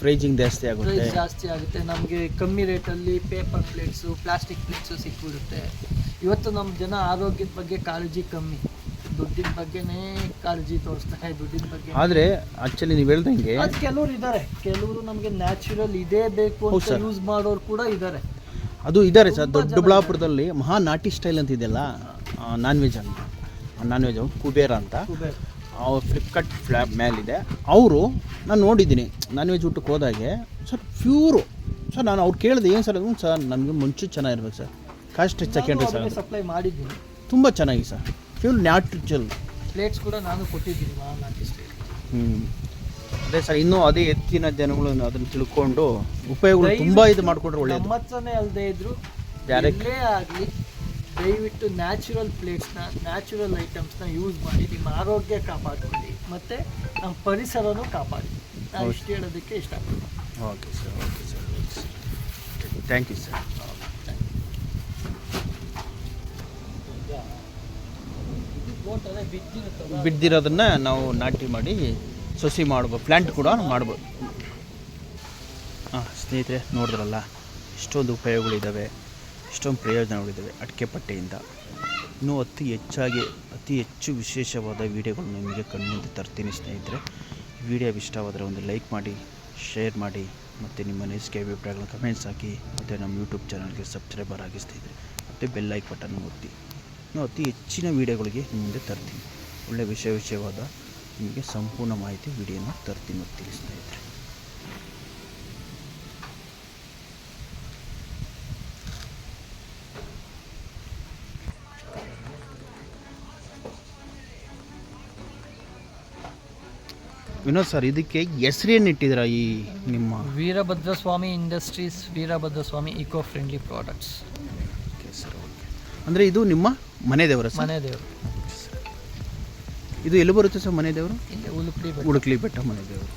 ಫ್ರೈಜಿಂಗ್ ಜಾಸ್ತಿ ಆಗುತ್ತೆ. ಪ್ರೈಸ್ ಜಾಸ್ತಿ ಆಗುತ್ತೆ. ನಮಗೆ ಕಮ್ಮಿ ರೇಟಲ್ಲಿ ಪೇಪರ್ ಪ್ಲೇಟ್ಸು ಪ್ಲಾಸ್ಟಿಕ್ ಪ್ಲೇಟ್ಸು ಸಿಕ್ಬಿಡುತ್ತೆ. ಇವತ್ತು ನಮ್ಮ ಜನ ಆರೋಗ್ಯದ ಬಗ್ಗೆ ಕಾಳಜಿ ಕಮ್ಮಿ. ದುಡ್ಡಿನ ಬಗ್ಗೆನೇ ಕಾಳಜಿ ತೋರಿಸ್ತಾರೆ ದುಡ್ಡಿನ ಬಗ್ಗೆ. ಆದರೆ ಆ್ಯಕ್ಚುಲಿ ನೀವು ಹೇಳ್ದಂಗೆ ಅದು ಕೆಲವ್ರು ಇದ್ದಾರೆ ಕೆಲವರು ನಮಗೆ ನ್ಯಾಚುರಲ್ ಇದೇ ಬೇಕು ಹೌದು ಅಂತ ಸರ್. ಯೂಸ್ ಮಾಡೋರು ಕೂಡ ಇದ್ದಾರೆ ಅದು ಇದ್ದಾರೆ ಸರ್. ದೊಡ್ಡಬಳ್ಳಾಪುರದಲ್ಲಿ ಮಹಾ ನಾಟಿ ಸ್ಟೈಲ್ ಅಂತ ಇದೆಯಲ್ಲ ನಾನ್ ವೆಜ್ ಅಂತ ನಾನ್ ವೆಜ್ ಕುಬೇರ ಅಂತ. ಕುಬೇರ್. ಅವ್ರು ಫ್ಲಿಪ್ಕಾರ್ಟ್ ಫ್ಲ್ಯಾಪ್ ಮೇಲಿದೆ. ಅವರು ನಾನು ನೋಡಿದ್ದೀನಿ ನಾನ್ ವೆಜ್ ಊಟಕ್ಕೆ ಹೋದಾಗೆ ಸರ್ ಪ್ಯೂರು ಸರ್ ನಾನು ಅವ್ರು ಕೇಳಿದೆ ಏನು ಸರ್ ಅದು? ಸರ್ ನಮಗೆ ಮುಂಚೆ ಚೆನ್ನಾಗಿರ್ಬೇಕು ಸರ್. ಕಾಸ್ಟ್ ಸೆಕೆಂಡ್ರಿ ಸರ್ ಅದು. ಸಪ್ಲೈ ಮಾಡಿದ್ದೀನಿ. ತುಂಬ ಚೆನ್ನಾಗಿ ಸರ್. ಪ್ಯೂರ್ ನ್ಯಾಚುರಲ್ ಪ್ಲೇಟ್ಸ್ ಕೂಡ ನಾನು ಕೊಟ್ಟಿದ್ದೀನಿ ಹ್ಞೂ ಅದೇ ಸರ್ ಇನ್ನೂ ಅದೇ ಎತ್ತಿನ ಜನಗಳು ಅದನ್ನು ತಿಳ್ಕೊಂಡು ಉಪಯೋಗಗಳು ತುಂಬ ಇದು ಮಾಡಿಕೊಂಡ್ರೆ ಒಳ್ಳೆಯದು ಅಲ್ಲದೆ ಇದ್ರು ಬೇರೆ- ಎಲ್ಲೇ ಆಗಲಿ. ದಯವಿಟ್ಟು ನ್ಯಾಚುರಲ್ ಪ್ಲೇಟ್ಸ್ನ ನ್ಯಾಚುರಲ್ ಐಟಮ್ಸ್ನ ಯೂಸ್ ಮಾಡಿ ನಿಮ್ಮ ಆರೋಗ್ಯ ಕಾಪಾಡ್ಕೊಳ್ಳಿ. ಮತ್ತು ನಮ್ಮ ಪರಿಸರನೂ ಕಾಪಾಡಿ. ನಾನು. ಇಷ್ಟು ಹೇಳೋದಕ್ಕೆ ಇಷ್ಟಪಡ್ತೀನಿ. Okay sir okay sir okay sir. Thank you sir ಬಿದ್ದಿರೋದನ್ನ ನಾವು ನಾಟಿ ಮಾಡಿ ಸಸಿ ಮಾಡ್ಬೋದು ಪ್ಲ್ಯಾಂಟ್ ಕೂಡ ಮಾಡ್ಬೋದು. ಹಾಂ ಸ್ನೇಹಿತರೆ ನೋಡಿದ್ರಲ್ಲ ಇಷ್ಟೊಂದು ಉಪಯೋಗಗಳಿದ್ದಾವೆ ಇಷ್ಟೊಂದು ಪ್ರಯೋಜನಗಳಿದ್ದಾವೆ ಅಡಿಕೆ ಪಟ್ಟೆಯಿಂದ. ಇನ್ನೂ ಅತಿ ಹೆಚ್ಚಾಗಿ, ಅತಿ ಹೆಚ್ಚು ವಿಶೇಷವಾದ ವೀಡಿಯೋಗಳನ್ನ ನಿಮಗೆ ಕಣ್ಮುಂದೆ ತರ್ತೀನಿ ಸ್ನೇಹಿತರೆ. ಈ ವಿಡಿಯೋ ಇಷ್ಟವಾದರೆ ಒಂದು ಲೈಕ್ ಮಾಡಿ ಶೇರ್ ಮಾಡಿ, ಮತ್ತು ನಿಮ್ಮ ಅನಿಸಿಕೆ ಅಭಿಪ್ರಾಯಗಳನ್ನ ಕಮೆಂಟ್ಸ್ ಹಾಕಿ, ಮತ್ತು ನಮ್ಮ ಯೂಟ್ಯೂಬ್ ಚಾನಲ್ಗೆ ಸಬ್ಸ್ಕ್ರೈಬರ್ ಆಗಿ ಸ್ನೇಹಿತರೆ. ಮತ್ತು ಬೆಲ್ ಲೈಕ್ ಬಟನ್ ಒತ್ತಿ. ನಾವು ಅತಿ ಹೆಚ್ಚಿನ ವೀಡಿಯೋಗಳಿಗೆ ನಿಮ್ಮ ತರ್ತೀನಿ. ಒಳ್ಳೆಯ ವಿಷಯ ವಿಷಯವಾದ ನಿಮಗೆ ಸಂಪೂರ್ಣ ಮಾಹಿತಿ ವಿಡಿಯೋನ ತರ್ತೀನಿ ತಿಳಿಸ್ತಾ ಸ್ನೇಹಿತರೆ. ವಿನೋದ್ ಸರ್ ಇದಕ್ಕೆ ಹೆಸರೇನು ಇಟ್ಟಿದ್ದೀರಾ ಈ ನಿಮ್ಮ? Veerabhadra Swamy industries Veerabhadra Swamy eco friendly products okay sir okay ಅಂದರೆ ಇದು ನಿಮ್ಮ ಮನೆ ದೇವರ ಸರ್? ಮನೆ ದೇವರು ಇದು ಎಲ್ಲಿ ಬರುತ್ತೆ ಸರ್ ಮನೆ ದೇವರು ಇಲ್ಲಿ ಬೆಟ್ಟ. ಉಡುಕ್ಲಿ ಬೆಟ್ಟ ಮನೆ ದೇವರು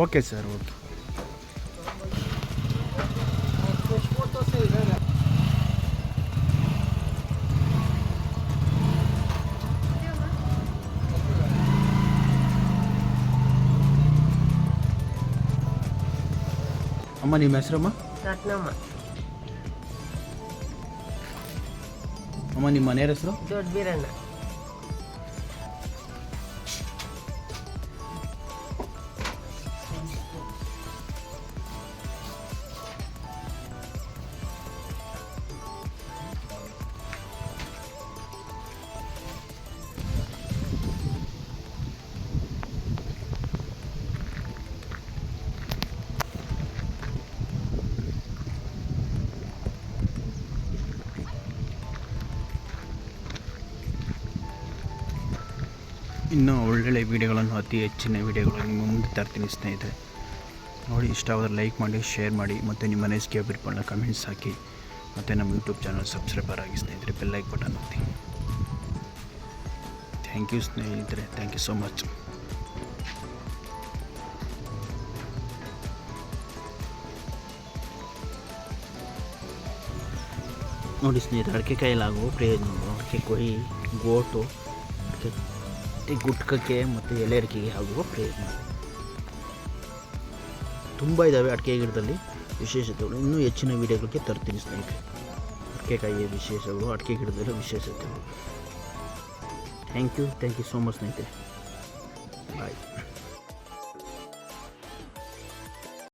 ಓಕೆ ಸರ್ ಓಕೆ ಅಮ್ಮ ನಿಮ್ಮ ಹೆಸರಮ್ಮ? ರತ್ನಮ್ಮ. ಅಮ್ಮ ನಿಮ್ಮ ಮನೆಯ ಹೆಸರು? ದೊಡ್ಡ ಬೀರಣ್ಣ. ಇನ್ನೂ ಒಳ್ಳೊಳ್ಳೆ ವೀಡಿಯೋಗಳನ್ನು, ಅತಿ ಹೆಚ್ಚಿನ ವೀಡಿಯೋಗಳನ್ನು ನಿಮ್ಮ ಮುಂದೆ ತರ್ತೀನಿ ಸ್ನೇಹಿತರೆ. ನೋಡಿ ಇಷ್ಟವಾದರೆ ಲೈಕ್ ಮಾಡಿ ಶೇರ್ ಮಾಡಿ, ಮತ್ತು ನಿಮ್ಮ ಅನಿಸಿಕೆ ಅಭಿಪ್ರಾಯ ಕಮೆಂಟ್ಸ್ ಹಾಕಿ, ಮತ್ತು ನಮ್ಮ ಯೂಟ್ಯೂಬ್ ಚಾನಲ್ ಸಬ್ಸ್ಕ್ರೈಬರ್ ಆಗಿ ಸ್ನೇಹಿತರೆ ಬೆಲ್ ಲೈಕ್ ಬಟನ್ ಒತ್ತಿ. ಥ್ಯಾಂಕ್ ಯು ಸ್ನೇಹಿತರೆ ಥ್ಯಾಂಕ್ ಯು ಸೋ ಮಚ್ ನೋಡಿ ಸ್ನೇಹಿತರೆ, ಅಡಿಕೆ ಅಡಿಕೆ ಗೋಟು, ಅಡಿಕೆ ಮತ್ತು ಗುಟ್ಕಕ್ಕೆ ಮತ್ತು ಎಲೆ ಅಡಿಕೆಗೆ ಆಗುವ ಪ್ರಯತ್ನ. ತುಂಬ ಇದ್ದಾವೆ ಅಡಿಕೆ ಗಿಡದಲ್ಲಿ ವಿಶೇಷತೆಗಳು. ಇನ್ನೂ ಹೆಚ್ಚಿನ ವೀಡಿಯೋಗಳಿಗೆ ತರ್ತೀನಿ ಸ್ನೇಹಿತರೆ. ಅಡಿಕೆಕಾಯಿಯ ವಿಶೇಷಗಳು, ಅಡಿಕೆ ಗಿಡದಲ್ಲಿ ವಿಶೇಷತೆಗಳು. Thank you thank you so much ಸ್ನೇಹಿತರೆ. ಬಾಯ್